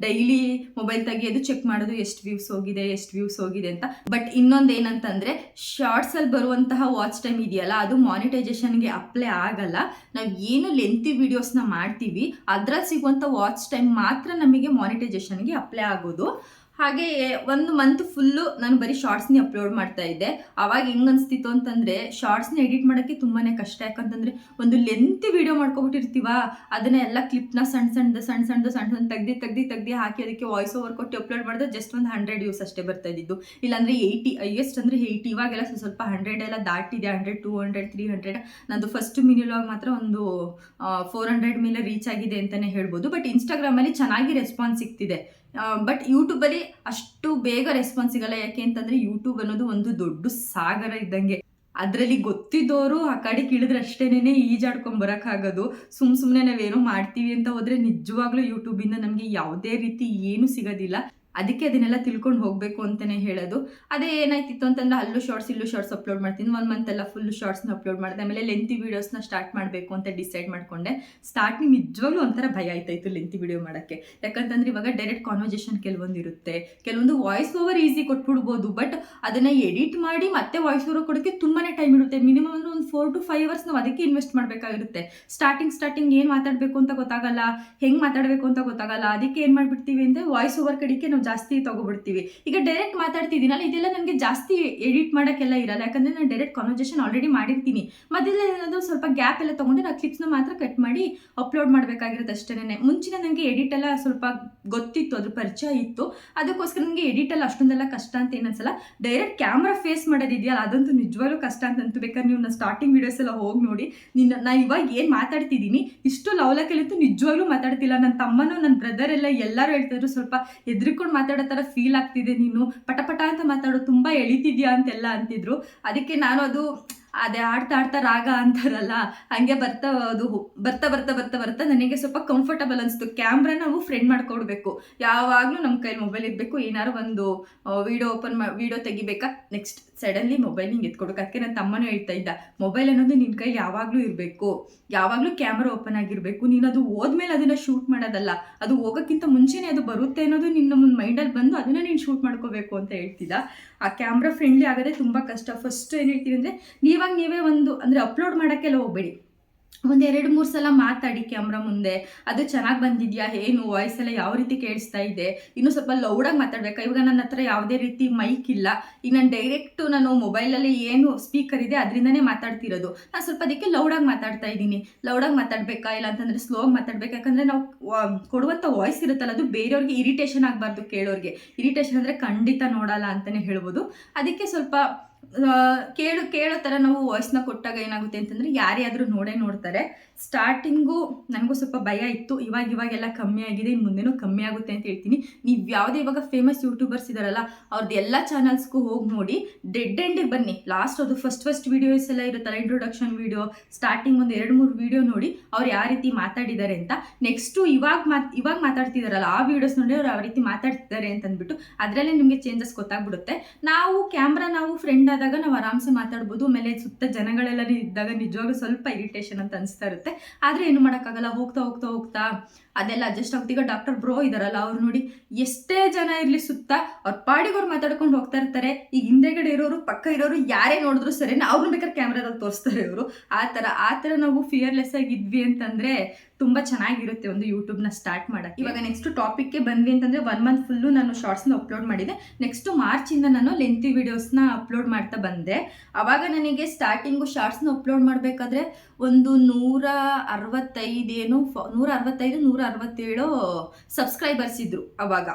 ಡೈಲಿ ಮೊಬೈಲ್ ತೆಗೆಯೋದು ಚೆಕ್ ಮಾಡೋದು ಎಷ್ಟು ವ್ಯೂಸ್ ಹೋಗಿದೆ, ಎಷ್ಟು ವ್ಯೂಸ್ ಹೋಗಿದೆ ಅಂತ. ಬಟ್ ಇನ್ನೊಂದು ಏನಂತಂದರೆ ಶಾರ್ಟ್ಸಲ್ಲಿ ಬರುವಂತಹ ವಾಚ್ ಟೈಮ್ ಇದೆಯಲ್ಲ, ಅದು ಮಾನಿಟೈಸೇಷನ್ಗೆ ಅಪ್ಲೈ ಆಗಲ್ಲ. ನಾವು ಏನು ಲೆಂತಿ ವಿಡಿಯೋಸ್ನ ಮಾಡ್ತೀವಿ, ಅದ್ರಲ್ಲಿ ಸಿಗುವಂಥ ವಾಚ್ ಟೈಮ್ ಮಾತ್ರ ನಮಗೆ ಮಾನಿಟೈಸೇಷನ್ಗೆ ಅಪ್ಲೈ ಆಗೋದು. ಹಾಗೆ ಒಂದು ಮಂತ್ ಫುಲ್ಲು ನಾನು ಬರೀ ಶಾರ್ಟ್ಸ್ನೇ ಅಪ್ಲೋಡ್ ಮಾಡ್ತಾ ಇದ್ದೆ. ಅವಾಗ ಹೆಂಗೆ ಅನಿಸ್ತಿತ್ತು ಅಂತಂದರೆ ಶಾರ್ಟ್ಸ್ನ ಎಡಿಟ್ ಮಾಡೋಕ್ಕೆ ತುಂಬಾ ಕಷ್ಟ. ಯಾಕಂತಂದರೆ ಒಂದು ಲೆಂತಿ ವಿಡಿಯೋ ಮಾಡ್ಕೊಬಿಟ್ಟಿರ್ತೀವ, ಅದನ್ನ ಎಲ್ಲ ಕ್ಲಿಪ್ನ ಸಣ್ಣ ಸಣ್ಣದು ಸಣ್ಣ ಸಣ್ಣದು ಸಣ್ಣ ಸಣ್ಣ ತೆಗ್ದು ತೆಗ್ದು ತೆಗ್ದು ಹಾಕಿ ಅದಕ್ಕೆ ವಾಯ್ಸ್ ಓವರ್ ಕೊಟ್ಟು ಅಪ್ಲೋಡ್ ಮಾಡಿದ್ರೆ ಜಸ್ಟ್ ಒಂದು ಹಂಡ್ರೆಡ್ ಯೂಸ್ ಅಷ್ಟೇ ಬರ್ತಾ ಇದ್ದಿದ್ದು. ಇಲ್ಲಾಂದರೆ ಏಯ್ಟಿ ಹೈಯೆಸ್ಟ್ ಅಂದರೆ ಏಯ್ಟಿ ಇವಾಗೆಲ್ಲ ಸ್ವಲ್ಪ ಹಂಡ್ರೆಡ್ ಎಲ್ಲ ದಾಟಿದೆ. Hundred two hundred three hundred ನಂದು ಫಸ್ಟ್ ಮಿನಿಲಾಗ್ ಮಾತ್ರ ಒಂದು ಫೋರ್ ಹಂಡ್ರೆಡ್ ಮೇಲೆ ರೀಚ್ ಆಗಿದೆ ಅಂತಲೇ ಹೇಳ್ಬೋದು. ಬಟ್ ಇನ್ಸ್ಟಾಗ್ರಾಮಲ್ಲಿ ಚೆನ್ನಾಗಿ ರೆಸ್ಪಾನ್ಸ್ ಸಿಗ್ತಿದೆ. ಬಟ್ ಯೂಟ್ಯೂಬಲ್ಲಿ ಅಷ್ಟು ಬೇಗ ರೆಸ್ಪಾನ್ಸ್ ಸಿಗಲ್ಲ. ಯಾಕೆ ಅಂತಂದರೆ ಯೂಟ್ಯೂಬ್ ಅನ್ನೋದು ಒಂದು ದೊಡ್ಡ ಸಾಗರ ಇದ್ದಂಗೆ. ಅದರಲ್ಲಿ ಗೊತ್ತಿದ್ದವರು ಆ ಕಡೆ ಇಳಿದ್ರೆ ಅಷ್ಟೇನೆ ಈಜಾಡ್ಕೊಂಡು ಬರೋಕ್ಕಾಗೋದು. ಸುಮ್ಮ ಸುಮ್ಮನೆ ನಾವೇನೋ ಮಾಡ್ತೀವಿ ಅಂತ ಹೋದರೆ ನಿಜವಾಗ್ಲೂ ಯೂಟ್ಯೂಬಿಂದ ನಮಗೆ ಯಾವುದೇ ರೀತಿ ಏನೂ ಸಿಗೋದಿಲ್ಲ. ಅದಕ್ಕೆ ಅದನ್ನೆಲ್ಲ ತಿಳ್ಕೊಂಡು ಹೋಗಬೇಕು ಅಂತಲೇ ಹೇಳೋದು. ಅದೇ ಏನಾಯ್ತಿತ್ತು ಅಂತಂದ್ರೆ ಅಲ್ಲೂ ಶಾರ್ಟ್ಸ್ ಇಲ್ಲೂ ಶಾರ್ಟ್ಸ್ ಅಪ್ಲೋಡ್ ಮಾಡ್ತೀನಿ. ಒನ್ ಮಂತ್ ಎಲ್ಲ ಫುಲ್ ಶಾರ್ಟ್ಸ್ನ ಅಪ್ಲೋಡ್ ಮಾಡಿದೆ. ಆಮೇಲೆ ಲೆಂತಿ ವೀಡಿಯೋಸ್ನ ಸ್ಟಾರ್ಟ್ ಮಾಡಬೇಕು ಅಂತ ಡಿಸೈಡ್ ಮಾಡಿಕೊಂಡೆ. ಸ್ಟಾರ್ಟಿಂಗ್ ನಿಜವಾಗ್ಲೂ ಒಂಥರ ಭಯ ಆಯ್ತಾಯಿತ್ತು ಲೆಂತಿ ವಿಡಿಯೋ ಮಾಡೋಕ್ಕೆ. ಯಾಕಂತಂದ್ರೆ ಇವಾಗ ಡೈರೆಕ್ಟ್ ಕಾನ್ವರ್ಜೇಷನ್ ಕೆಲವೊಂದು ಇರುತ್ತೆ. ಕೆಲವೊಂದು ವಾಯ್ಸ್ ಓವರ್ ಈಸಿ ಕೊಟ್ಬಿಡ್ಬೋದು. ಬಟ್ ಅದನ್ನು ಎಡಿಟ್ ಮಾಡಿ ಮತ್ತೆ ವಾಯ್ಸ್ ಓವರ್ ಕೊಡೋಕ್ಕೆ ತುಂಬಾ ಟೈಮ್ ಇರುತ್ತೆ. ಮಿನಿಮಮ್ ಅಂದ್ರೆ ಒಂದು ಫೋರ್ ಟು ಫೈವ್ ಅವರ್ಸ್ ನಾವು ಅದಕ್ಕೆ ಇನ್ವೆಸ್ಟ್ ಮಾಡಬೇಕಾಗಿರುತ್ತೆ. ಸ್ಟಾರ್ಟಿಂಗ್ ಸ್ಟಾರ್ಟಿಂಗ್ ಏನು ಮಾತಾಡಬೇಕು ಅಂತ ಗೊತ್ತಾಗಲ್ಲ. ಹೆಂಗೆ ಮಾತಾಡಬೇಕು ಅಂತ ಗೊತ್ತಾಗಲ್ಲ. ಅದಕ್ಕೆ ಏನು ಮಾಡಿಬಿಡ್ತೀವಿ ಅಂದರೆ ವಾಯ್ಸ್ ಓವರ್ ಕಡೆಗೆ ನಾವು ಜಾಸ್ತಿ ತಗೊಬಿಡ್ತೀವಿ. ಈಗ ಡೈರೆಕ್ಟ್ ಮಾತಾಡ್ತಿದ್ದೀನಲ್ಲ ಇದೆಲ್ಲ ನನಗೆ ಜಾಸ್ತಿ ಎಡಿಟ್ ಮಾಡೋಕ್ಕೆಲ್ಲ ಇರಲ್ಲ. ಯಾಕಂದರೆ ನಾನು ಡೈರೆಕ್ಟ್ ಕಾನ್ವರ್ಸೇಷನ್ ಆಲ್ರೆಡಿ ಮಾಡಿರ್ತೀನಿ. ಮಧ್ಯದಲ್ಲಿ ಏನಾದರೂ ಸ್ವಲ್ಪ ಗ್ಯಾಪ್ ಎಲ್ಲ ತೊಗೊಂಡು ನಾನು ಕ್ಲಿಪ್ಸ್ನ ಮಾತ್ರ ಕಟ್ ಮಾಡಿ ಅಪ್ಲೋಡ್ ಮಾಡಬೇಕಾಗಿರೋದು ಅಷ್ಟೇ ಮುಂಚಿನ ನನಗೆ ಎಡಿಟ್ ಎಲ್ಲ ಸ್ವಲ್ಪ ಗೊತ್ತಿತ್ತು, ಅದ್ರ ಪರಿಚಯ ಇತ್ತು. ಅದಕ್ಕೋಸ್ಕರ ನನಗೆ ಎಡಿಟ್ ಎಲ್ಲ ಅಷ್ಟೊಂದೆಲ್ಲ ಕಷ್ಟ ಅಂತ ಏನನ್ಸಲ್ಲ. ಡೈರೆಕ್ಟ್ ಕ್ಯಾಮ್ರಾ ಫೇಸ್ ಮಾಡೋದಿದೆಯಲ್ಲ, ಅದಂತೂ ನಿಜವಾಗ್ಲೂ ಕಷ್ಟ ಅಂತ ಅಂತ ಬೇಕಾದ್ರೆ ನೀವು ನಾನು ಸ್ಟಾರ್ಟಿಂಗ್ ವೀಡಿಯೋಸ್ ಎಲ್ಲ ಹೋಗಿ ನೋಡಿ. ನಿನ್ನ, ನಾ ಇವಾಗ ಏನು ಮಾತಾಡ್ತಿದ್ದೀನಿ, ಇಷ್ಟು ಲವಲಕಲಿತ್ತು ನಿಜವಾಗ್ಲೂ ಮಾತಾಡ್ತಿಲ್ಲ. ನನ್ನ ತಮ್ಮನೂ ನನ್ನ ಬ್ರದರ್ ಎಲ್ಲ ಎಲ್ಲರೂ ಹೇಳ್ತಿದ್ರು ಸ್ವಲ್ಪ ಎದ್ರಿಕೊಂಡು ಮಾತಾಡೋ ಥರ ಫೀಲ್ ಆಗ್ತಿದೆ ನೀನು. ಪಟಪಟ ಪಟ ಅಂತ ಮಾತಾಡೋ, ತುಂಬ ಎಳಿತಿದ್ಯಾ ಅಂತೆಲ್ಲ ಅಂತಿದ್ರು. ಅದಕ್ಕೆ ನಾನು ಅದು ಅದೇ ಆಡ್ತಾ ಆಡ್ತಾ ರಾಗ ಅಂತಾರಲ್ಲ, ಹಂಗೆ ಬರ್ತಾ ಅದು ಬರ್ತಾ ಬರ್ತಾ ಬರ್ತಾ ಬರ್ತಾ ನನಗೆ ಸ್ವಲ್ಪ ಕಂಫರ್ಟಬಲ್ ಅನಿಸ್ತು. ಕ್ಯಾಮ್ರಾ ನಾವು ಫ್ರೆಂಡ್ ಮಾಡ್ಕೊಡ್ಬೇಕು. ಯಾವಾಗಲೂ ನಮ್ಮ ಕೈಲಿ ಮೊಬೈಲ್ ಇರಬೇಕು, ಏನಾರು ಒಂದು ವಿಡಿಯೋ ಓಪನ್ ಮಾ ವಿಡಿಯೋ ತೆಗಿಬೇಕಾ? ನೆಕ್ಸ್ಟ್ ಸಡನ್ಲಿ ಮೊಬೈಲ್ ಹಿಂಗೆ ಎತ್ಕೊಡ್ಬೇಕು. ಅದಕ್ಕೆ ನನ್ನ ತಮ್ಮನೂ ಹೇಳ್ತಾ ಇದ್ದ ಮೊಬೈಲ್ ಅನ್ನೋದು ನಿನ್ನ ಕೈಲಿ ಯಾವಾಗಲೂ ಇರಬೇಕು. ಯಾವಾಗಲೂ ಕ್ಯಾಮ್ರಾ ಓಪನ್ ಆಗಿರಬೇಕು. ನೀನು ಅದು ಹೋದ್ಮೇಲೆ ಅದನ್ನು ಶೂಟ್ ಮಾಡೋದಲ್ಲ. ಅದು ಹೋಗೋಕ್ಕಿಂತ ಮುಂಚೆನೇ ಅದು ಬರುತ್ತೆ ಅನ್ನೋದು ನಿನ್ನ ಮೈಂಡಲ್ಲಿ ಬಂದು ಅದನ್ನು ನೀನು ಶೂಟ್ ಮಾಡ್ಕೋಬೇಕು ಅಂತ ಹೇಳ್ತಿದ್ದ. ಆ ಕ್ಯಾಮ್ರಾ ಫ್ರೆಂಡ್ಲಿ ಆಗೋದೇ ತುಂಬ ಕಷ್ಟ. ಫಸ್ಟ್ ಏನು ಹೇಳ್ತೀನಿ ಅಂದರೆ ನೀವಾಗ ನೀವೇ ಒಂದು, ಅಂದರೆ ಅಪ್ಲೋಡ್ ಮಾಡೋಕ್ಕೆಲ್ಲ ಹೋಗಬೇಡಿ. ಒಂದು ಎರಡು ಮೂರು ಸಲ ಮಾತಾಡಿ ಕ್ಯಾಮ್ರಾ ಮುಂದೆ, ಅದು ಚೆನ್ನಾಗಿ ಬಂದಿದ್ಯಾ, ಏನು ವಾಯ್ಸ್ ಎಲ್ಲ ಯಾವ ರೀತಿ ಕೇಳಿಸ್ತಾ ಇದೆ, ಇನ್ನೂ ಸ್ವಲ್ಪ ಲೌಡಾಗಿ ಮಾತಾಡ್ಬೇಕಾ? ಇವಾಗ ನನ್ನ ಹತ್ರ ಯಾವುದೇ ರೀತಿ ಮೈಕ್ ಇಲ್ಲ ಈಗ ನಾನು ಡೈರೆಕ್ಟು ನಾನು ಮೊಬೈಲಲ್ಲಿ ಏನು ಸ್ಪೀಕರ್ ಇದೆ, ಅದರಿಂದನೇ ಮಾತಾಡ್ತಿರೋದು. ನಾನು ಸ್ವಲ್ಪ ಅದಕ್ಕೆ ಲೌಡಾಗಿ ಮಾತಾಡ್ತಾ ಇದ್ದೀನಿ. ಲೌಡಾಗಿ ಮಾತಾಡಬೇಕಾ, ಇಲ್ಲ ಅಂತಂದರೆ ಸ್ಲೋಗಿ ಮಾತಾಡ್ಬೇಕು? ಯಾಕಂದರೆ ನಾವು ಕೊಡುವಂಥ ವಾಯ್ಸ್ ಇರುತ್ತಲ್ಲ, ಅದು ಬೇರೆಯವ್ರಿಗೆ ಇರಿಟೇಷನ್ ಆಗಬಾರ್ದು ಕೇಳೋರಿಗೆ. ಇರಿಟೇಷನ್ ಅಂದರೆ ಖಂಡಿತ ನೋಡಲ್ಲ ಅಂತಲೇ ಹೇಳ್ಬೋದು. ಅದಕ್ಕೆ ಸ್ವಲ್ಪ ಕೇಳು, ಕೇಳೋ ಥರ ನಾವು ವಾಯ್ಸ್ನ ಕೊಟ್ಟಾಗ ಏನಾಗುತ್ತೆ ಅಂತಂದರೆ ಯಾರೇ ಆದರೂ ನೋಡೇ ನೋಡ್ತಾರೆ. ಸ್ಟಾರ್ಟಿಂಗು ನನಗೂ ಸ್ವಲ್ಪ ಭಯ ಇತ್ತು. ಇವಾಗ ಇವಾಗೆಲ್ಲ ಕಮ್ಮಿ ಆಗಿದೆ. ಇನ್ನು ಮುಂದೆನೂ ಕಮ್ಮಿ ಆಗುತ್ತೆ ಅಂತ ಹೇಳ್ತೀನಿ. ನೀವು ಯಾವುದೇ ಇವಾಗ ಫೇಮಸ್ ಯೂಟ್ಯೂಬರ್ಸ್ ಇದ್ದಾರಲ್ಲ ಅವ್ರದ್ದು ಎಲ್ಲ ಚಾನಲ್ಸ್ಗೂ ಹೋಗಿ ನೋಡಿ. ಡೆಡ್ ಎಂಡಿಗೆ ಬನ್ನಿ. ಲಾಸ್ಟ್ ಅದು ಫಸ್ಟ್ ಫಸ್ಟ್ ವೀಡಿಯೋಸ್ ಎಲ್ಲ ಇರುತ್ತಲ್ಲ ಇಂಟ್ರೊಡಕ್ಷನ್ ವೀಡಿಯೋ ಸ್ಟಾರ್ಟಿಂಗ್ ಒಂದು ಎರಡು ಮೂರು ವೀಡಿಯೋ ನೋಡಿ ಅವ್ರು ಯಾವ ರೀತಿ ಮಾತಾಡಿದ್ದಾರೆ ಅಂತ. ನೆಕ್ಸ್ಟು ಇವಾಗ ಮಾತ್ ಇವಾಗ ಮಾತಾಡ್ತಿದಾರಲ್ಲ, ಆ ವೀಡಿಯೋಸ್ ನೋಡಿ ಅವ್ರು ಯಾವ ರೀತಿ ಮಾತಾಡ್ತಿದ್ದಾರೆ ಅಂತ ಅಂದ್ಬಿಟ್ಟು ಅದರಲ್ಲೇ ನಿಮಗೆ ಚೇಂಜಸ್ ಗೊತ್ತಾಗ್ಬಿಡುತ್ತೆ. ನಾವು ಕ್ಯಾಮ್ರಾ ನಾವು ಫ್ರೆಂಡ್ ಆದಾಗ ನಾವು ಆರಾಮ್ಸೆ ಮಾತಾಡ್ಬೋದು. ಆಮೇಲೆ ಸುತ್ತ ಜನಗಳೆಲ್ಲ ಇದ್ದಾಗ ನಿಜವಾಗ್ಲೂ ಸ್ವಲ್ಪ ಇರಿಟೇಷನ್ ಅಂತ ಅನಿಸ್ತಾ ಇರುತ್ತೆ. ಆದರೆ ಏನು ಮಾಡೋಕ್ಕಾಗಲ್ಲ. ಹೋಗ್ತಾ ಹೋಗ್ತಾ ಹೋಗ್ತಾ ಅದೆಲ್ಲ ಅಡ್ಜಸ್ಟ್ ಆಗುತ್ತೆ ಈಗ ಡಾಕ್ಟರ್ ಬ್ರೋ ಇದಾರಲ್ಲ, ಅವ್ರು ನೋಡಿ ಎಷ್ಟೇ ಜನ ಇರಲಿ ಸುತ್ತ ಅವ್ರ ಪಾಡಿಗೆ ಮಾತಾಡ್ಕೊಂಡು ಹೋಗ್ತಾ ಇರ್ತಾರೆ. ಈಗ ಹಿಂದೆಗಡೆ ಇರೋರು, ಪಕ್ಕ ಇರೋರು ಯಾರೇ ನೋಡಿದ್ರು ಸರಿ ಅವ್ರನ್ನ ಬೇಕಾದ್ರೆ ಕ್ಯಾಮ್ರಾದಲ್ಲಿ ತೋರಿಸ್ತಾರೆ ಇವರು. ಆ ಥರ ಆ ಥರ ನಾವು ಫಿಯರ್ಲೆಸ್ ಆಗಿದ್ವಿ ಅಂತಂದರೆ ತುಂಬ ಚೆನ್ನಾಗಿರುತ್ತೆ ಒಂದು ಯೂಟ್ಯೂಬ್ನ ಸ್ಟಾರ್ಟ್ ಮಾಡೋಕ್ಕೆ. ಇವಾಗ ನೆಕ್ಸ್ಟ್ ಟಾಪಿಕ್ಗೆ ಬಂದ್ವಿ ಅಂತಂದರೆ ಒನ್ ಮಂತ್ ಫುಲ್ಲು ನಾನು ಶಾರ್ಟ್ಸ್ನ ಅಪ್ಲೋಡ್ ಮಾಡಿದೆ. ನೆಕ್ಸ್ಟು ಮಾರ್ಚಿಂದ ನಾನು ಲೆಂತಿ ವೀಡಿಯೋಸ್ನ ಅಪ್ಲೋಡ್ ಮಾಡ್ತಾ ಬಂದೆ. ಆವಾಗ ನನಗೆ ಸ್ಟಾರ್ಟಿಂಗು ಶಾರ್ಟ್ಸ್ನ ಅಪ್ಲೋಡ್ ಮಾಡಬೇಕಾದ್ರೆ ಒಂದು ನೂರ ಅರವತ್ತೈದೇನು ನೂರ ಅರವತ್ತೈದು, ನೂರ ಅರವತ್ತೇಳು ಸಬ್ಸ್ಕ್ರೈಬರ್ಸ್ ಇದ್ದರು ಅವಾಗ.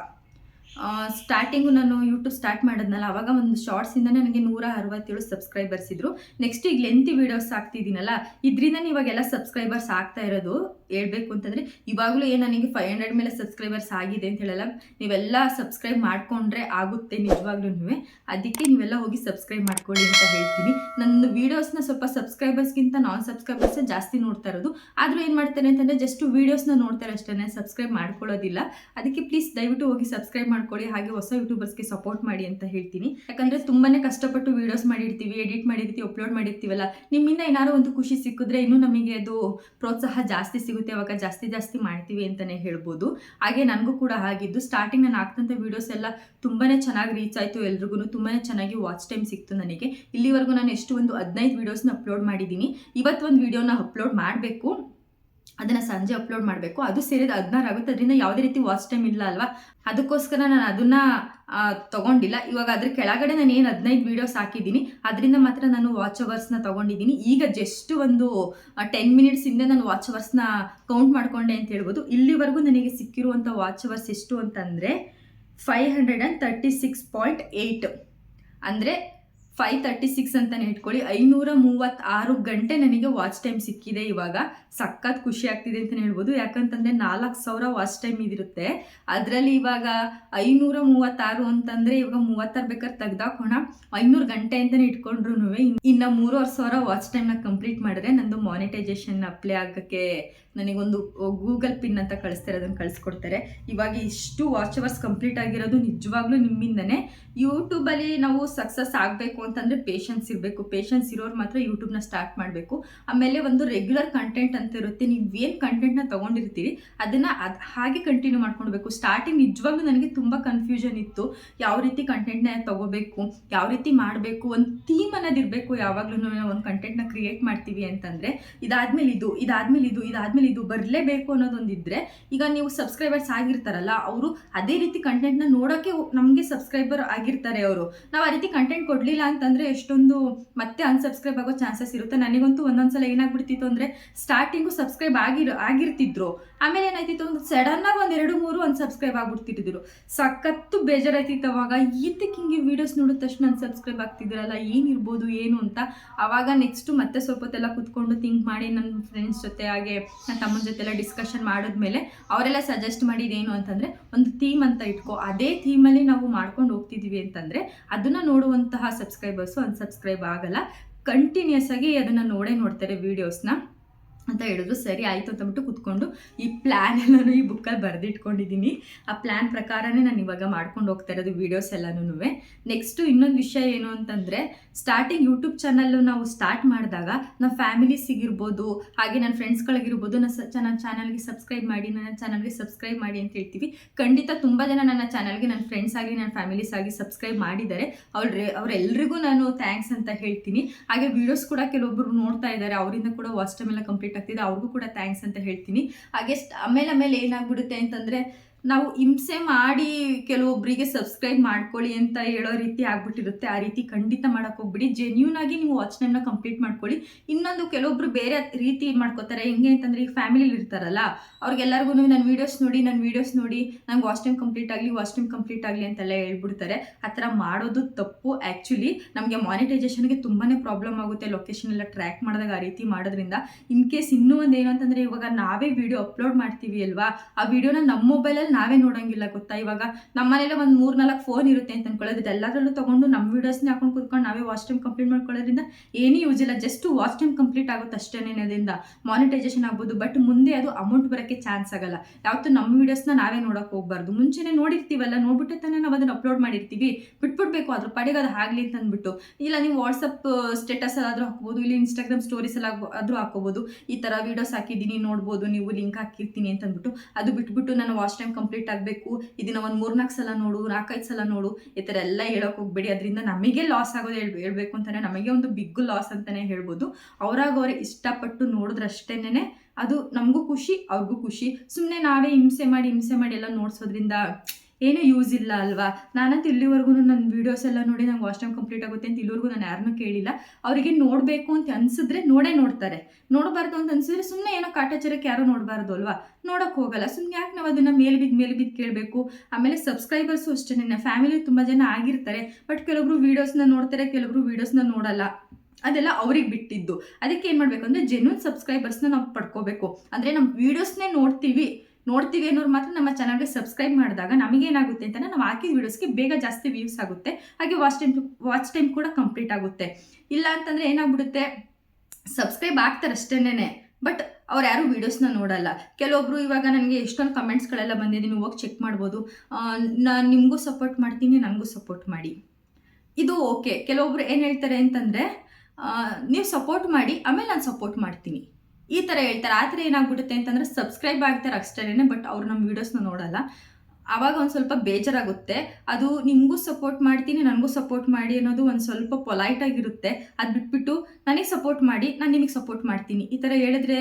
ಸ್ಟಾರ್ಟಿಂಗು ನಾನು ಯೂಟ್ಯೂಬ್ ಸ್ಟಾರ್ಟ್ ಮಾಡಿದ್ನಲ್ಲ, ಅವಾಗ ಒಂದು ಶಾರ್ಟ್ಸಿಂದ ನನಗೆ ನೂರ ಅರವತ್ತೇಳು ಸಬ್ಸ್ಕ್ರೈಬರ್ಸ್ ಇದ್ರು. ನೆಕ್ಸ್ಟ್ ಈಗ ಲೆಂತಿ ವೀಡಿಯೋಸ್ ಹಾಕ್ತಿದ್ದೀನಲ್ಲ ಇದರಿಂದ ಇವಾಗೆಲ್ಲ ಸಬ್ಸ್ಕ್ರೈಬರ್ಸ್ ಆಗ್ತಾ ಇರೋದು, ಹೇಳ್ಬೇಕು ಅಂತಂದರೆ, ಇವಾಗಲೂ ಏನು ನನಗೆ ಫೈವ್ ಹಂಡ್ರೆಡ್ ಮೇಲೆ ಸಬ್ಸ್ಕ್ರೈಬರ್ಸ್ ಆಗಿದೆ ಅಂತ ಹೇಳಲ್ಲ. ನೀವೆಲ್ಲ ಸಬ್ಸ್ಕ್ರೈಬ್ ಮಾಡಿಕೊಂಡ್ರೆ ಆಗುತ್ತೆ ನಿಜವಾಗ್ಲೂ ಅದಕ್ಕೆ ನೀವೆಲ್ಲ ಹೋಗಿ ಸಬ್ಸ್ಕ್ರೈಬ್ ಮಾಡ್ಕೊಳ್ಳಿ ಅಂತ ಹೇಳ್ತೀನಿ. ನನ್ನ ವೀಡಿಯೋಸ್ನ ಸ್ವಲ್ಪ ಸಬ್ಸ್ಕ್ರೈಬರ್ಸ್ಗಿಂತ ನಾನ್ ಸಬ್ಸ್ಕ್ರೈಬರ್ಸ್ ಜಾಸ್ತಿ ನೋಡ್ತಾ ಇರೋದು. ಆದರೂ ಏನು ಮಾಡ್ತಾರೆ ಅಂತಂದರೆ ಜಸ್ಟ್ ವೀಡಿಯೋಸ್ನ ನೋಡ್ತಾರೆ ಅಷ್ಟೇ ಸಬ್ಸ್ಕ್ರೈಬ್ ಮಾಡ್ಕೊಳ್ಳೋದಿಲ್ಲ. ಅದಕ್ಕೆ ಪ್ಲೀಸ್ ದಯವಿಟ್ಟು ಹೋಗಿ ಸಬ್ಸ್ಕ್ರೈಬ್ ಮಾಡ್ಕೊಳ್ಳಿ ಹಾಗೆ ಹೊಸ ಯೂಟ್ಯೂಬರ್ಸ್ಗೆ ಸಪೋರ್ಟ್ ಮಾಡಿ ಅಂತ ಹೇಳ್ತೀನಿ. ಯಾಕಂದ್ರೆ ತುಂಬಾನೇ ಕಷ್ಟಪಟ್ಟು ವೀಡಿಯೋಸ್ ಮಾಡಿರ್ತೀವಿ ಎಡಿಟ್ ಮಾಡಿರ್ತೀವಿ ಅಪ್ಲೋಡ್ ಮಾಡಿರ್ತೀವಲ್ಲ, ನಿಮ್ಮಿಂದ ಏನಾದ್ರು ಒಂದು ಖುಷಿ ಸಿಕ್ಕಿದ್ರೆ ಇನ್ನೂ ನಮಗೆ ಅದು ಪ್ರೋತ್ಸಾಹ ಜಾಸ್ತಿ ಸಿಗುತ್ತೆ, ಅವಾಗ ಜಾಸ್ತಿ ಜಾಸ್ತಿ ಮಾಡ್ತೀವಿ ಅಂತಲೇ ಹೇಳ್ಬೋದು. ಹಾಗೆ ನನಗೂ ಕೂಡ ಆಗಿದ್ದು ಸ್ಟಾರ್ಟಿಂಗ್ ನಾನು ಹಾಕ್ತಂಥ ವೀಡಿಯೋಸ್ ಎಲ್ಲ ತುಂಬಾ ಚೆನ್ನಾಗಿ ರೀಚ್ ಆಯಿತು ಎಲ್ರಿಗೂ ತುಂಬಾ ಚೆನ್ನಾಗಿ ವಾಚ್ ಟೈಮ್ ಸಿಕ್ತು ನನಗೆ. ಇಲ್ಲಿವರೆಗೂ ನಾನು ಎಷ್ಟು ಒಂದು ಹದಿನೈದು ವೀಡಿಯೋಸ್ನ ಅಪ್ಲೋಡ್ ಮಾಡಿದ್ದೀನಿ. ಇವತ್ತು ಒಂದು ವೀಡಿಯೋನ ಅಪ್ಲೋಡ್ ಮಾಡಬೇಕು. ಅದನ್ನು ಸಂಜೆ ಅಪ್ಲೋಡ್ ಮಾಡಬೇಕು. ಅದು ಸೇರಿದ ಹದಿನಾರು ಆಗುತ್ತೆ. ಅದರಿಂದ ಯಾವುದೇ ರೀತಿ ವಾಚ್ ಟೈಮ್ ಇಲ್ಲ ಅಲ್ವಾ? ಅದಕ್ಕೋಸ್ಕರ ನಾನು ಅದನ್ನ ತಗೊಂಡಿಲ್ಲ. ಇವಾಗ ಅದ್ರ ಕೆಳಗಡೆ ನಾನು ಏನು ಹದಿನೈದು ವೀಡಿಯೋಸ್ ಹಾಕಿದ್ದೀನಿ, ಅದರಿಂದ ಮಾತ್ರ ನಾನು ವಾಚ್ ಅವರ್ಸ್ನ ತಗೊಂಡಿದ್ದೀನಿ. ಈಗ ಜಸ್ಟ್ ಒಂದು ಟೆನ್ ಮಿನಿಟ್ಸ್ ಹಿಂದೆ ನಾನು ವಾಚ್ ಅವರ್ಸ್ನ ಕೌಂಟ್ ಮಾಡ್ಕೊಂಡೆ ಅಂತ ಹೇಳ್ಬೋದು. ಇಲ್ಲಿವರೆಗೂ ನನಗೆ ಸಿಕ್ಕಿರುವಂಥ ವಾಚ್ ಅವರ್ಸ್ ಎಷ್ಟು ಅಂತಂದರೆ five hundred and thirty six point eight ಅಂದರೆ ಫೈವ್ ತರ್ಟಿ ಸಿಕ್ಸ್ ಅಂತಲೇ ಇಟ್ಕೊಳ್ಳಿ. ಐನೂರ ಮೂವತ್ತಾರು ಗಂಟೆ ನನಗೆ ವಾಚ್ ಟೈಮ್ ಸಿಕ್ಕಿದೆ ಇವಾಗ. ಸಖತ್ ಖುಷಿ ಆಗ್ತಿದೆ ಅಂತಲೇ ಹೇಳ್ಬೋದು. ಯಾಕಂತಂದರೆ ನಾಲ್ಕು ಸಾವಿರ ವಾಚ್ ಟೈಮ್ ಇದಿರುತ್ತೆ. ಅದರಲ್ಲಿ ಇವಾಗ ಐನೂರ ಮೂವತ್ತಾರು ಅಂತಂದರೆ ಇವಾಗ ಮೂವತ್ತಾರು ಬೇಕಾದ್ರೆ ತೆಗ್ದಾಕೋಣ. ಐನೂರು ಗಂಟೆ ಅಂತಲೇ ಇಟ್ಕೊಂಡ್ರು ಇನ್ನು ಮೂರುವರೆ ಸಾವಿರ ವಾಚ್ ಟೈಮ್ನ ಕಂಪ್ಲೀಟ್ ಮಾಡಿದ್ರೆ ನಂದು ಮಾನಿಟೈಸೇಷನ್ ಅಪ್ಲೈ ಆಗೋಕ್ಕೆ ನನಗೊಂದು ಗೂಗಲ್ ಪಿನ್ ಅಂತ ಕಳಿಸ್ತಾರೆ, ಅದನ್ನು ಕಳಿಸ್ಕೊಡ್ತಾರೆ. ಇವಾಗ ಇಷ್ಟು ವಾಚ್ ಅವರ್ಸ್ ಕಂಪ್ಲೀಟ್ ಆಗಿರೋದು ನಿಜವಾಗ್ಲೂ ನಿಮ್ಮಿಂದನೇ. ಯೂಟ್ಯೂಬಲ್ಲಿ ನಾವು ಸಕ್ಸಸ್ ಆಗಬೇಕು ಅಂತಂದರೆ ಪೇಷನ್ಸ್ ಇರಬೇಕು. ಪೇಷನ್ಸ್ ಇರೋರು ಮಾತ್ರ ಯೂಟ್ಯೂಬ್ನ ಸ್ಟಾರ್ಟ್ ಮಾಡಬೇಕು. ಆಮೇಲೆ ಒಂದು ರೆಗ್ಯುಲರ್ ಕಂಟೆಂಟ್ ಅಂತ ಇರುತ್ತೆ. ನೀವು ಏನು ಕಂಟೆಂಟ್ನ ತೊಗೊಂಡಿರ್ತೀರಿ, ಅದನ್ನು ಅದು ಹಾಗೆ ಕಂಟಿನ್ಯೂ ಮಾಡ್ಕೊಳ್ಬೇಕು. ಸ್ಟಾರ್ಟಿಂಗ್ ನಿಜವಾಗ್ಲೂ ನನಗೆ ತುಂಬ ಕನ್ಫ್ಯೂಷನ್ ಇತ್ತು. ಯಾವ ರೀತಿ ಕಂಟೆಂಟ್ನ ತಗೋಬೇಕು, ಯಾವ ರೀತಿ ಮಾಡಬೇಕು, ಒಂದು ಥೀಮ್ ಅನ್ನೋದು ಇರಬೇಕು ಯಾವಾಗಲೂ ಒಂದು ಕಂಟೆಂಟ್ನ ಕ್ರಿಯೇಟ್ ಮಾಡ್ತೀವಿ ಅಂತಂದರೆ. ಇದಾದ್ಮೇಲೆ ಇದು ಇದಾದ್ಮೇಲೆ ಇದು ಇದಾದ್ಮೇಲೆ ಇದು ಬರಲೇಬೇಕು ಅನ್ನೋದೊಂದಿದ್ರೆ, ಈಗ ನೀವು ಸಬ್ಸ್ಕ್ರೈಬರ್ಸ್ ಆಗಿರ್ತಾರಲ್ಲ, ಅವರು ಅದೇ ರೀತಿ ಕಂಟೆಂಟ್ನ ನೋಡೋಕ್ಕೆ ನಮಗೆ ಸಬ್ಸ್ಕ್ರೈಬರ್ ಆಗಿರ್ತಾರೆ ಅವರು. ನಾವು ಆ ರೀತಿ ಕಂಟೆಂಟ್ ಕೊಡಲಿಲ್ಲ ಅಂತಂದರೆ ಎಷ್ಟೊಂದು ಮತ್ತೆ ಅನ್ಸಬ್ಸ್ಕ್ರೈಬ್ ಆಗೋ ಚಾನ್ಸಸ್ ಇರುತ್ತೆ. ನನಗಂತೂ ಒಂದೊಂದ್ಸಲ ಏನಾಗ್ಬಿಡ್ತಿತ್ತು ಅಂದ್ರೆ ಸ್ಟಾರ್ಟಿಂಗು ಸಬ್ಸ್ಕ್ರೈಬ್ ಆಗಿರೋ, ಆಗಿರ್ತಿದ್ರು. ಆಮೇಲೆ ಏನಾಯ್ತಿತ್ತು? ಒಂದು ಆಗಿ ಒಂದ್ ಎರಡು, ಮೂರು ಒಂದು ಸಬ್ಸ್ಕ್ರೈಬ್ ಆಗ್ಬಿಡ್ತಿದ್ರು ಸಖತ್ತು ಬೇಜಾರಾಯ್ತಿತ್ತು ಅವಾಗ. ಈತಕ್ಕೆ ಹಿಂಗೆ ವೀಡಿಯೋಸ್ ನೋಡಿದ ತಕ್ಷಣ ಅನ್ಸಬ್ಸ್ಕ್ರೈಬ್ ಆಗ್ತಿದ್ರಲ್ಲ, ಏನಿರ್ಬೋದು, ಏನು ಅಂತ. ಆವಾಗ ನೆಕ್ಸ್ಟ್ ಮತ್ತೆ ಸ್ವಲ್ಪ ಹೊತ್ತೆಲ್ಲ ಕೂತ್ಕೊಂಡು ಥಿಂಕ್ ಮಾಡಿ ನನ್ನ ಫ್ರೆಂಡ್ಸ್ ಜೊತೆ, ಹಾಗೆ ನನ್ನ ತಮ್ಮನ ಜೊತೆ ಎಲ್ಲ ಡಿಸ್ಕಷನ್ ಮಾಡಿದ್ಮೇಲೆ ಅವರೆಲ್ಲ ಸಜೆಸ್ಟ್ ಮಾಡಿದ್ದೇನು ಅಂತಂದ್ರೆ, ಒಂದು ಥೀಮ್ ಅಂತ ಇಟ್ಕೋ. ಅದೇ ಥೀಮಲ್ಲಿ ನಾವು ಮಾಡ್ಕೊಂಡು ಹೋಗ್ತಿದ್ದೀವಿ ಅಂತಂದ್ರೆ, ಅದನ್ನ ನೋಡುವಂತಹ ಸಬ್ಸ್ಕ್ರೈಬರ್ಸು ಅನ್ಸಬ್ಸ್ಕ್ರೈಬ್ ಆಗಲ್ಲ. ಕಂಟಿನ್ಯೂಸ್ ಆಗಿ ಅದನ್ನು ನೋಡೇ ನೋಡ್ತಾರೆ ವೀಡಿಯೋಸ್ನ ಅಂತ ಹೇಳಿದ್ರು. ಸರಿ, ಆಯಿತು ಅಂತಂದ್ಬಿಟ್ಟು ಕೂತ್ಕೊಂಡು ಈ ಪ್ಲ್ಯಾನ್ ಎಲ್ಲನೂ ಈ ಬುಕ್ಕಲ್ಲಿ ಬರೆದಿಟ್ಕೊಂಡಿದ್ದೀನಿ. ಆ ಪ್ಲ್ಯಾನ್ ಪ್ರಕಾರನೇ ನಾನು ಇವಾಗ ಮಾಡ್ಕೊಂಡು ಹೋಗ್ತಾ ಇರೋದು ವೀಡಿಯೋಸ್ ಎಲ್ಲನೂ ನೆಕ್ಸ್ಟು ಇನ್ನೊಂದು ವಿಷಯ ಏನು ಅಂತಂದರೆ ಸ್ಟಾರ್ಟಿಂಗ್ ಯೂಟ್ಯೂಬ್ ಚಾನಲ್ಲು ನಾವು ಸ್ಟಾರ್ಟ್ ಮಾಡಿದಾಗ ನಮ್ಮ ಫ್ಯಾಮಿಲೀಸಿಗಿರ್ಬೋದು ಹಾಗೆ ನನ್ನ ಫ್ರೆಂಡ್ಸ್ಗಳಿಗಿರ್ಬೋದು ನನ್ನ ಸ ನನ್ನ ಚಾನಲ್ಗೆ ಸಬ್ಸ್ಕ್ರೈಬ್ ಮಾಡಿ, ನನ್ನ ಚಾನಲ್ಗೆ ಸಬ್ಸ್ಕ್ರೈಬ್ ಮಾಡಿ ಅಂತ ಹೇಳ್ತೀವಿ. ಖಂಡಿತ ತುಂಬ ಜನ ನನ್ನ ಚಾನಲ್ಗೆ ನನ್ನ ಫ್ರೆಂಡ್ಸ್ ಆಗಿ ನನ್ನ ಫ್ಯಾಮಿಲೀಸ್ ಆಗಿ ಸಬ್ಸ್ಕ್ರೈಬ್ ಮಾಡಿದ್ದಾರೆ. ಅವ್ರ ಅವರೆಲ್ಲರಿಗೂ ನಾನು ಥ್ಯಾಂಕ್ಸ್ ಅಂತ ಹೇಳ್ತೀನಿ. ಹಾಗೆ ವೀಡಿಯೋಸ್ ಕೂಡ ಕೆಲವೊಬ್ಬರು ನೋಡ್ತಾ ಇದ್ದಾರೆ. ಅವರಿಂದ ಕೂಡ ವಾಚ್ ಟೈಮ್ ಎಲ್ಲ ಕಂಪ್ಲೀಟ್ ಆಗ್ತಿದೆ ಅವ್ರಿಗೂ ಕೂಡ ಥ್ಯಾಂಕ್ಸ್ ಅಂತ ಹೇಳ್ತೀನಿ. ಹಾಗೆ ಆಮೇಲೆ ಆಮೇಲೆ ಏನಾಗ್ಬಿಡುತ್ತೆ ಅಂತಂದರೆ ನಾವು ಹಿಂಸೆ ಮಾಡಿ ಕೆಲವೊಬ್ಬರಿಗೆ ಸಬ್ಸ್ಕ್ರೈಬ್ ಮಾಡ್ಕೊಳ್ಳಿ ಅಂತ ಹೇಳೋ ರೀತಿ ಆಗ್ಬಿಟ್ಟಿರುತ್ತೆ. ಆ ರೀತಿ ಖಂಡಿತ ಮಾಡಕ್ಕೆ ಹೋಗ್ಬಿಡಿ. ಜೆನ್ಯೂನ್ ಆಗಿ ನೀವು ವಾಚ್ ಟೈಮ್ನ ಕಂಪ್ಲೀಟ್ ಮಾಡ್ಕೊಳ್ಳಿ. ಇನ್ನೊಂದು ಕೆಲವೊಬ್ರು ಬೇರೆ ರೀತಿ ಮಾಡ್ಕೋತಾರೆ? ಹೆಂಗೆ ಅಂತಂದ್ರೆ ಈಗ ಫ್ಯಾಮಿಲಿಲಿ ಇರ್ತಾರಲ್ಲ ಅವ್ರಿಗೆಲ್ಲರಿಗೂ ನನ್ನ ವೀಡಿಯೋಸ್ ನೋಡಿ ನನ್ನ ವೀಡಿಯೋಸ್ ನೋಡಿ, ನಂಗೆ ವಾಚ್ ಟೈಮ್ ಕಂಪ್ಲೀಟ್ ಆಗಲಿ ವಾಚ್ ಟೈಮ್ ಕಂಪ್ಲೀಟ್ ಆಗಲಿ ಅಂತೆಲ್ಲ ಹೇಳ್ಬಿಡ್ತಾರೆ. ಆ ಥರ ಮಾಡೋದು ತಪ್ಪು ಆ್ಯಕ್ಚುಲಿ ನಮಗೆ ಮಾನಿಟೈಸೇಷನ್ಗೆ ತುಂಬಾ ಪ್ರಾಬ್ಲಮ್ ಆಗುತ್ತೆ. ಲೊಕೇಶನ್ ಎಲ್ಲ ಟ್ರ್ಯಾಕ್ ಮಾಡಿದಾಗ ಆ ರೀತಿ ಮಾಡೋದ್ರಿಂದ. ಇನ್ ಕೇಸ್ ಇನ್ನೂ ಒಂದು ಏನು ಅಂತಂದರೆ ಇವಾಗ ನಾವೇ ವೀಡಿಯೋ ಅಪ್ಲೋಡ್ ಮಾಡ್ತೀವಿ ಅಲ್ವಾ? ಆ ವಿಡಿಯೋನ ನಮ್ಮ ಮೊಬೈಲಲ್ಲಿ ನಾವೇ ನೋಡೋಂಗಿಲ್ಲ ಗೊತ್ತಾ? ಇವಾಗ ನಮ್ಮ ಮನೇಲಿ ಒಂದು ಮೂರು ನಾಲ್ಕು ಫೋನ್ ಇರುತ್ತೆ ಅಂತ ಅನ್ಕೊಳ್ಳೋದು. ಎಲ್ಲದರಲ್ಲೂ ತೊಗೊಂಡು ನಮ್ಮ ವೀಡಿಯೋಸ್ನ ಹಾಕೊಂಡು ಕೂತ್ಕೊಂಡು ನಾವೇ ವಾಚ್ ಟೈಮ್ ಕಂಪ್ಲೀಟ್ ಮಾಡ್ಕೊಳ್ಳೋದ್ರಿಂದ ಏನೂ ಯೂಸ್ ಇಲ್ಲ. ಜಸ್ಟ್ ವಾಚ್ ಟೈಮ್ ಕಂಪ್ಲೀಟ್ ಆಗುತ್ತೆ ಅಷ್ಟೇನೆ ಅದರಿಂದ ಮಾನಿಟೈಸೇಷನ್ ಆಗ್ಬೋದು ಬಟ್ ಮುಂದೆ ಅದು ಅಮೌಂಟ್ ಬರೋಕ್ಕೆ ಚಾನ್ಸ್ ಆಗಲ್ಲ. ಯಾವತ್ತೂ ನಮ್ಮ ವೀಡಿಯೋಸ್ನ ನಾವೇ ನೋಡೋಕೆ ಹೋಗ್ಬಾರ್ದು. ಮುಂಚೆನೇ ನೋಡಿರ್ತೀವಲ್ಲ, ನೋಡ್ಬಿಟ್ಟೆ ತಾನೇ ನಾವು ಅದನ್ನು ಅಪ್ಲೋಡ್ ಮಾಡಿರ್ತೀವಿ. ಬಿಟ್ಬಿಡ್ಬೇಕು ಅದ್ರ ಪಡೆಗೆ ಅದು ಆಗಲಿ ಅಂತ ಅಂದ್ಬಿಟ್ಟು. ಇಲ್ಲ, ನೀವು ವಾಟ್ಸಪ್ ಸ್ಟೇಟಸ್ ಆದರೂ ಹಾಕ್ಬೋದು, ಇಲ್ಲಿ ಇನ್ಸ್ಟಾಗ್ರಾಮ್ ಸ್ಟೋರೀಸ್ ಎಲ್ಲ ಆದರೂ ಹಾಕೋಬೋದು ಈ ಥರ ವೀಡಿಯೋಸ್ ಹಾಕಿದ್ದೀನಿ, ನೋಡ್ಬೋದು, ನೀವು ಲಿಂಕ್ ಹಾಕಿರ್ತೀನಿ ಅಂತ ಅಂದ್ಬಿಟ್ಟು ಅದು ಬಿಟ್ಬಿಟ್ಟು ನಾನು ವಾಚ್ ಟೈಮ್ ಕಂಪ್ಲೀಟ್ ಆಗಬೇಕು. ಇದನ್ನ ಒಂದು ಮೂರ್ನಾಲ್ಕು ಸಲ ನೋಡು, ನಾಲ್ಕೈದು ಸಲ ನೋಡು. ಈ ಥರ ಎಲ್ಲ ಹೇಳೋಕೆ ಹೋಗ್ಬೇಡಿ. ಅದರಿಂದ ನಮಗೆ ಲಾಸ್ ಆಗೋದು ಹೇಳ್ ಹೇಳಬೇಕು ಅಂತಾನೆ, ನಮಗೆ ಒಂದು ಬಿಗ್ ಲಾಸ್ ಅಂತಾನೆ ಹೇಳ್ಬೋದು. ಅವರಾಗ ಅವರೇ ಇಷ್ಟಪಟ್ಟು ನೋಡಿದ್ರಷ್ಟೇನೆ ಅದು ನಮಗೂ ಖುಷಿ, ಅವ್ರಿಗೂ ಖುಷಿ. ಸುಮ್ಮನೆ ನಾವೇ ಹಿಂಸೆ ಮಾಡಿ ಹಿಂಸೆ ಮಾಡಿ ಎಲ್ಲ ನೋಡ್ಸೋದ್ರಿಂದ ಏನೂ ಯೂಸ್ ಇಲ್ಲ ಅಲ್ವಾ? ನಾನಂತ ಇಲ್ಲಿವರೆಗೂ ನನ್ನ ವೀಡಿಯೋಸ್ ಎಲ್ಲ ನೋಡಿ ನಂಗೆ ವಾಚ್ ಟೈಮ್ ಕಂಪ್ಲೀಟ್ ಆಗುತ್ತೆ ಅಂತ ಇಲ್ಲಿವರೆಗೂ ನಾನು ಯಾರನ್ನೂ ಕೇಳಿಲ್ಲ. ಅವರಿಗೆ ನೋಡಬೇಕು ಅಂತ ಅನ್ಸಿದ್ರೆ ನೋಡೇ ನೋಡ್ತಾರೆ. ನೋಡಬಾರ್ದು ಅಂತ ಅನಿಸಿದ್ರೆ ಸುಮ್ಮನೆ ಏನೋ ಕಾಟಾಚಾರಕ್ಕೆ ಯಾರೂ ನೋಡಬಾರ್ದು ಅಲ್ವಾ? ನೋಡೋಕೆ ಹೋಗಲ್ಲ. ಸುಮ್ಮನೆ ಯಾಕೆ ನಾವು ಅದನ್ನು ಮೇಲೆ ಬಿದ್ದು ಮೇಲೆ ಬಿದ್ದು ಕೇಳಬೇಕು? ಆಮೇಲೆ ಸಬ್ಸ್ಕ್ರೈಬರ್ಸು ಅಷ್ಟೇ ನನ್ನ ಫ್ಯಾಮಿಲಿ ತುಂಬ ಜನ ಆಗಿರ್ತಾರೆ. ಬಟ್ ಕೆಲವೊಬ್ರು ವೀಡಿಯೋಸ್ನ ನೋಡ್ತಾರೆ ಕೆಲವೊಬ್ರು ವೀಡಿಯೋಸ್ನ ನೋಡಲ್ಲ. ಅದೆಲ್ಲ ಅವ್ರಿಗೆ ಬಿಟ್ಟಿದ್ದು. ಅದಕ್ಕೆ ಏನು ಮಾಡಬೇಕು ಅಂದರೆ ಜೆನ್ಯೂನ್ ಸಬ್ಸ್ಕ್ರೈಬರ್ಸ್ನ ನಾವು ಪಡ್ಕೋಬೇಕು. ಅಂದರೆ ನಮ್ಮ ವೀಡಿಯೋಸ್ನೇ ನೋಡ್ತೀವಿ. ನೋಡ್ತೀವಿ ಅನ್ನೋರು ಮಾತ್ರ ನಮ್ಮ ಚಾನಲ್ಗೆ ಸಬ್ಸ್ಕ್ರೈಬ್ ಮಾಡಿದಾಗ ನಮಗೇನಾಗುತ್ತೆ ಅಂತಂದರೆ ನಾವು ಹಾಕಿದ ವೀಡಿಯೋಸ್ಗೆ ಬೇಗ ಜಾಸ್ತಿ ವ್ಯೂಸ್ ಆಗುತ್ತೆ. ಹಾಗೆ ವಾಚ್ ಟೈಮ್ ವಾಚ್ ಟೈಮ್ ಕೂಡ ಕಂಪ್ಲೀಟ್ ಆಗುತ್ತೆ. ಇಲ್ಲ ಅಂತಂದರೆ ಏನಾಗ್ಬಿಡುತ್ತೆ? ಸಬ್ಸ್ಕ್ರೈಬ್ ಆಗ್ತಾರೆ ಅಷ್ಟೇನೆ ಬಟ್ ಅವ್ರು ಯಾರು ವೀಡಿಯೋಸ್ನ ನೋಡಲ್ಲ. ಕೆಲವೊಬ್ರು ಇವಾಗ ನನಗೆ ಎಷ್ಟೊಂದು ಕಮೆಂಟ್ಸ್ಗಳೆಲ್ಲ ಬಂದಿದೆ, ನೀವು ಹೋಗಿ ಚೆಕ್ ಮಾಡ್ಬೋದು. ನಾನು ನಿಮಗೂ ಸಪೋರ್ಟ್ ಮಾಡ್ತೀನಿ, ನನಗೂ ಸಪೋರ್ಟ್ ಮಾಡಿ. ಇದು ಓಕೆ ಕೆಲವೊಬ್ರು ಏನು ಹೇಳ್ತಾರೆ ಅಂತಂದರೆ ನೀವು ಸಪೋರ್ಟ್ ಮಾಡಿ, ಆಮೇಲೆ ನಾನು ಸಪೋರ್ಟ್ ಮಾಡ್ತೀನಿ. ಈ ಥರ ಹೇಳ್ತಾರೆ. ಆ ಥರ ಏನಾಗ್ಬಿಡುತ್ತೆ ಅಂತಂದರೆ ಸಬ್ಸ್ಕ್ರೈಬ್ ಆಗ್ತಾರೆ ಅಷ್ಟೇನೆ ಬಟ್ ಅವ್ರು ನಮ್ಮ ವೀಡಿಯೋಸ್ನ ನೋಡಲ್ಲ. ಆವಾಗ ಒಂದು ಸ್ವಲ್ಪ ಬೇಜಾರಾಗುತ್ತೆ. ಅದು ನಿಮಗೂ ಸಪೋರ್ಟ್ ಮಾಡ್ತೀನಿ, ನನಗೂ ಸಪೋರ್ಟ್ ಮಾಡಿ ಅನ್ನೋದು ಒಂದು ಸ್ವಲ್ಪ ಪೊಲೈಟ್ ಆಗಿರುತ್ತೆ. ಅದು ಬಿಟ್ಬಿಟ್ಟು ನನಗೆ ಸಪೋರ್ಟ್ ಮಾಡಿ, ನಾನು ನಿಮಗೆ ಸಪೋರ್ಟ್ ಮಾಡ್ತೀನಿ. ಈ ಥರ ಹೇಳಿದ್ರೆ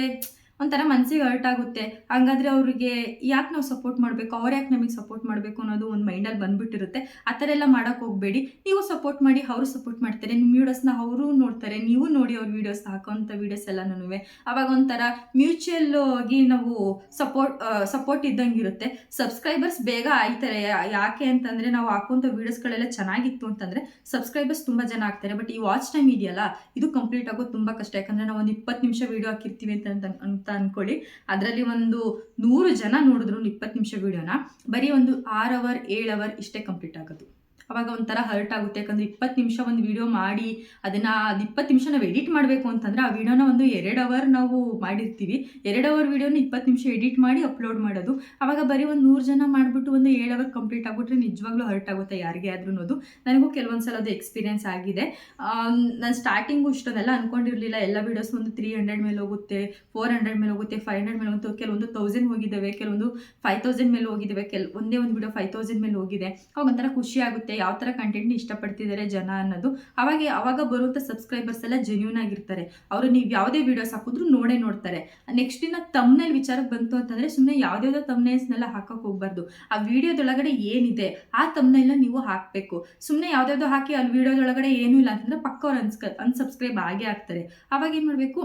ಒಂಥರ ಮನಸ್ಸಿಗೆ ಹರ್ಟ್ ಆಗುತ್ತೆ. ಹಂಗಾದ್ರೆ ಅವ್ರಿಗೆ ಯಾಕೆ ನಾವು ಸಪೋರ್ಟ್ ಮಾಡಬೇಕು? ಅವ್ರು ಯಾಕೆ ನಮಗೆ ಸಪೋರ್ಟ್ ಮಾಡಬೇಕು ಅನ್ನೋದು ಒಂದು ಮೈಂಡಲ್ಲಿ ಬಂದ್ಬಿಟ್ಟಿರುತ್ತೆ. ಆ ಥರ ಎಲ್ಲ ಮಾಡೋಕೆ ಹೋಗಬೇಡಿ. ನೀವು ಸಪೋರ್ಟ್ ಮಾಡಿ, ಅವರು ಸಪೋರ್ಟ್ ಮಾಡ್ತಾರೆ. ನಿಮ್ಮ ವೀಡಿಯೋಸ್ನ ಅವರು ನೋಡ್ತಾರೆ. ನೀವು ನೋಡಿ ಅವ್ರ ವೀಡಿಯೋಸ್ ಹಾಕೋಂಥ ವೀಡಿಯೋಸ್ ಎಲ್ಲನೂ ಅವಾಗ ಒಂಥರ ಮ್ಯೂಚುವಲ್ ಆಗಿ ನಾವು ಸಪೋರ್ಟ್ ಸಪೋರ್ಟ್ ಇದ್ದಂಗೆ ಇರುತ್ತೆ ಸಬ್ಸ್ಕ್ರೈಬರ್ಸ್ ಬೇಗ ಆಯ್ತಾರೆ. ಯಾಕೆ ಅಂತಂದರೆ ನಾವು ಹಾಕೋಂಥ ವೀಡಿಯೋಸ್ಗಳೆಲ್ಲ ಚೆನ್ನಾಗಿತ್ತು ಅಂತಂದರೆ ಸಬ್ಸ್ಕ್ರೈಬರ್ಸ್ ತುಂಬ ಜನ ಆಗ್ತಾರೆ ಬಟ್ ಈ ವಾಚ್ ಟೈಮ್ ಇದೆಯಲ್ಲ, ಇದು ಕಂಪ್ಲೀಟ್ ಆಗೋದು ತುಂಬ ಕಷ್ಟ. ಯಾಕಂದರೆ ನಾವು ಒಂದು ಇಪ್ಪತ್ತು ನಿಮಿಷ ವೀಡಿಯೋ ಹಾಕಿರ್ತೀವಿ ಅಂತ ಅಂತ ಅಂತ ಅನ್ಕೊಳ್ಳಿ. ಅದರಲ್ಲಿ ಒಂದು ನೂರು ಜನ ನೋಡಿದ್ರು ಇಪ್ಪತ್ತು ನಿಮಿಷ ವೀಡಿಯೋನ ಬರೀ ಒಂದು ಆರ್ ಅವರ್ ಏಳು ಅವರ್ ಇಷ್ಟೇ ಕಂಪ್ಲೀಟ್ ಆಗೋದು. ಅವಾಗ ಒಂಥರ ಹರ್ಟ್ ಆಗುತ್ತೆ. ಯಾಕಂದರೆ ಇಪ್ಪತ್ತು ನಿಮಿಷ ಒಂದು ವಿಡಿಯೋ ಮಾಡಿ, ಅದನ್ನು ಅದು ಇಪ್ಪತ್ತು ನಿಮಿಷ ನಾವು ಎಡಿಟ್ ಮಾಡಬೇಕು ಅಂತಂದರೆ ಆ ವಿಡಿಯೋನ ಒಂದು ಎರಡು ಅವರ್ ನಾವು ಮಾಡಿರ್ತೀವಿ. ಎರಡು ಅವರ್ ವಿಡಿಯೋನ ಇಪ್ಪತ್ತು ನಿಮಿಷ ಎಡಿಟ್ ಮಾಡಿ ಅಪ್ಲೋಡ್ ಮಾಡೋದು. ಅವಾಗ ಬರೀ ಒಂದು ನೂರು ಜನ ಮಾಡಿಬಿಟ್ಟು ಒಂದು ಏಳು ಅವರ್ ಕಂಪ್ಲೀಟ್ ಆಗಿಬಿಟ್ರೆ ನಿಜವಾಗ್ಲೂ ಹರ್ಟ್ ಆಗುತ್ತೆ ಯಾರಿಗೆ ಆದ್ರೂ ಅದು ನನಗೂ ಕೆಲವೊಂದು ಸಲ ಅದು ಎಕ್ಸ್ಪೀರಿಯೆನ್ಸ್ ಆಗಿದೆ. ನಾನು ಸ್ಟಾರ್ಟಿಂಗು ಇಷ್ಟೊಂದೆಲ್ಲ ಅಂದ್ಕೊಂಡಿರಲಿಲ್ಲ ಎಲ್ಲ ವೀಡಿಯೋಸ್ ಒಂದು ತ್ರೀ ಹಂಡ್ರೆಡ್ ಮೇಲೆ ಹೋಗುತ್ತೆ ಫೋರ್ ಹಂಡ್ರೆಡ್ ಮೇಲೆ ಹೋಗುತ್ತೆ ಫೈವ್ ಹಂಡ್ರೆಡ್ ಮೇಲೆ ಹೋಗುತ್ತೆ. ಕೆಲವೊಂದು ತೌಸಂಡ್ ಹೋಗಿದ್ದಾವೆ, ಕೆಲವೊಂದು ಫೈವ್ ತೌಸಂಡ್ ಮೇಲೆ ಹೋಗಿದ್ದಾವೆ. ಕೆಲ, ಒಂದೇ ಒಂದು ವಿಡಿಯೋ ಫೈವ್ ತೌಸಂಡ್ ಮೇಲೆ ಹೋಗಿದೆ. ಅವಾಗ ಒಂಥರ ಖುಷಿ ಆಗುತ್ತೆ. ಯಾವ ಥರ ಕಂಟೆಂಟ್ನ ಇಷ್ಟಪಡ್ತಿದ್ದಾರೆ ಜನ ಅನ್ನೋದು ಅವಾಗ ಅವಾಗ ಬರುವಂಥ ಸಬ್ಸ್ಕ್ರೈಬರ್ಸ್ ಎಲ್ಲ ಜೆನ್ಯೂನ್ ಆಗಿರ್ತಾರೆ. ಅವರು ನೀವು ಯಾವುದೇ ವೀಡಿಯೋಸ್ ಹಾಕಿದ್ರು ನೋಡೇ ನೋಡ್ತಾರೆ. ನೆಕ್ಸ್ಟ್ ದಿನ ತಮ್ನೇಲ್ ವಿಚಾರಕ್ಕೆ ಬಂತು ಅಂತಂದರೆ ಸುಮ್ಮನೆ ಯಾವುದ್ಯಾವುದೋ ತಮ್ನೇಲ್ಸ್ನೆಲ್ಲ ಹಾಕಕ್ಕೆ ಹೋಗ್ಬಾರ್ದು. ಆ ವಿಡಿಯೋದೊಳಗಡೆ ಏನಿದೆ, ಆ ತಮ್ನೆಲ್ಲ ನೀವು ಹಾಕಬೇಕು. ಸುಮ್ಮನೆ ಯಾವುದ್ಯಾವುದೋ ಹಾಕಿ ಅಲ್ಲಿ ವಿಡಿಯೋದೊಳಗಡೆ ಏನೂ ಇಲ್ಲ ಅಂತಂದರೆ ಪಕ್ಕ ಅವ್ರು ಅನ್ಸ್ಕ ಅನ್ಸಬ್ಸ್ಕ್ರೈಬ್ ಆಗೇ ಆಗ್ತಾರೆ ಅವಾಗ ಏನು ಮಾಡಬೇಕು?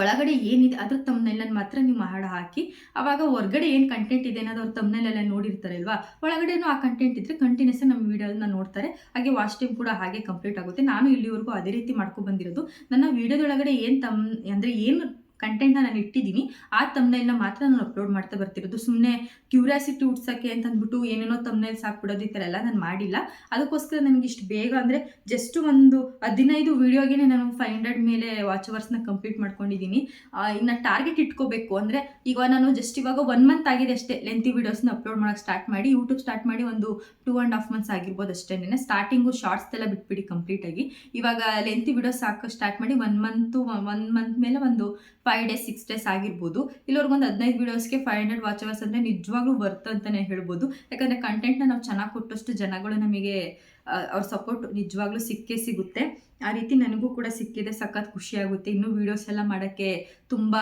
ಒಳಗಡೆ ಏನಿದೆ ಅದ್ರ ತಮ್ಮನೆಲ್ಲ ಮಾತ್ರ ನೀವು ಹಾಡು ಹಾಕಿ, ಅವಾಗ ಹೊರಗಡೆ ಏನು ಕಂಟೆಂಟ್ ಇದೆ ಅನ್ನೋದು ಅವ್ರು ತಮ್ಮನೆಲ್ಲೆಲ್ಲ ನೋಡಿರ್ತಾರೆ ಅಲ್ವಾ? ಒಳಗಡೆನೂ ಆ ಕಂಟೆಂಟ್ ಇದ್ರೆ ಕಂಟಿನ್ಯೂಸ್ ನಮ್ಮ ವೀಡಿಯೋನ ನೋಡ್ತಾರೆ. ಹಾಗೆ ವಾಚ್ ಟೈಮ್ ಕೂಡ ಹಾಗೆ ಕಂಪ್ಲೀಟ್ ಆಗುತ್ತೆ. ನಾನು ಇಲ್ಲಿವರೆಗೂ ಅದೇ ರೀತಿ ಮಾಡ್ಕೊಂಡು ಬಂದಿರೋದು. ನನ್ನ ವೀಡಿಯೋದೊಳಗಡೆ ಏನು ತಮ್ಮ ಅಂದರೆ ಏನು ಕಂಟೆಂಟ್ನ ನಾನು ಇಟ್ಟಿದ್ದೀನಿ. ಆ ತಮ್ನೈಲ್ನ ಮಾತ್ರ ನಾನು ಅಪ್ಲೋಡ್ ಮಾಡ್ತಾ ಬರ್ತಿರೋದು. ಸುಮ್ಮನೆ ಕ್ಯೂರಿಯಾಸಿಟಿ ಹುಡ್ಸೋಕ್ಕೆ ಅಂತ ಅಂದ್ಬಿಟ್ಟು ಏನೇನೋ ತಮ್ನೈಲ್ಸ್ ಹಾಕ್ಬಿಡೋದು ಈ ಥರ ಎಲ್ಲ ನಾನು ಮಾಡಿಲ್ಲ. ಅದಕ್ಕೋಸ್ಕರ ನನಗೆ ಇಷ್ಟು ಬೇಗ ಅಂದರೆ ಜಸ್ಟ್ ಒಂದು ಹದಿನೈದು ವೀಡಿಯೋಗೆ ನಾನು ಫೈವ್ ಹಂಡ್ರೆಡ್ ಮೇಲೆ ವಾಚ್ ಅವರ್ಸ್ನ ಕಂಪ್ಲೀಟ್ ಮಾಡ್ಕೊಂಡಿದ್ದೀನಿ. ಇನ್ನು ಟಾರ್ಗೆಟ್ ಇಟ್ಕೋಬೇಕು ಅಂದರೆ ಈಗ ನಾನು ಜಸ್ಟ್ ಇವಾಗ ಒನ್ ಮಂತ್ ಆಗಿದೆ ಅಷ್ಟೇ ಲೆಂತಿ ವೀಡಿಯೋಸ್ನ ಅಪ್ಲೋಡ್ ಮಾಡೋಕೆ ಸ್ಟಾರ್ಟ್ ಮಾಡಿ ಯೂಟ್ಯೂಬ್ ಸ್ಟಾರ್ಟ್ ಮಾಡಿ ಒಂದು ಟೂ ಆ್ಯಂಡ್ ಹಾಫ್ ಮಂತ್ಸ್ ಆಗಿರ್ಬೋದು ಅಷ್ಟೇ ಸ್ಟಾರ್ಟಿಂಗು ಶಾರ್ಟ್ಸ್ ಎಲ್ಲ ಬಿಟ್ಬಿಡಿ ಕಂಪ್ಲೀಟಾಗಿ ಇವಾಗ ಲೆಂತಿ ವೀಡಿಯೋಸ್ ಹಾಕೋ ಸ್ಟಾರ್ಟ್ ಮಾಡಿ ಒನ್ ಮಂತು ಒನ್ ಮಂತ್ ಮೇಲೆ ಒಂದು ಡೇಸ್ ಸಿಕ್ಸ್ ಡೇಸ್ ಆಗಿರ್ಬೋದು. ಒಂದು ಹದಿನೈದು ವೀಡಿಯೋಸ್ಗೆ ಫೈವ್ ಹಂಡ್ರೆಡ್ ವಾಚ್ ಅವರ್ಸ್ ಅಂದರೆ ನಿಜವಾಗ್ಲೂ ವರ್ತ್ ಅಂತಲೇ ಹೇಳ್ಬೋದು. ಯಾಕಂದರೆ ಕಂಟೆಂಟ್ನ ನಾವು ಚೆನ್ನಾಗಿ ಕೊಟ್ಟಷ್ಟು ಜನಗಳು ನಮಗೆ ಅವ್ರ ಸಪೋರ್ಟ್ ನಿಜವಾಗ್ಲೂ ಸಿಕ್ಕೇ ಸಿಗುತ್ತೆ. ಆ ರೀತಿ ನನಗೂ ಕೂಡ ಸಿಕ್ಕಿದೆ. ಸಖತ್ ಖುಷಿಯಾಗುತ್ತೆ ಇನ್ನೂ ವೀಡಿಯೋಸ್ ಎಲ್ಲ ಮಾಡೋಕ್ಕೆ ತುಂಬ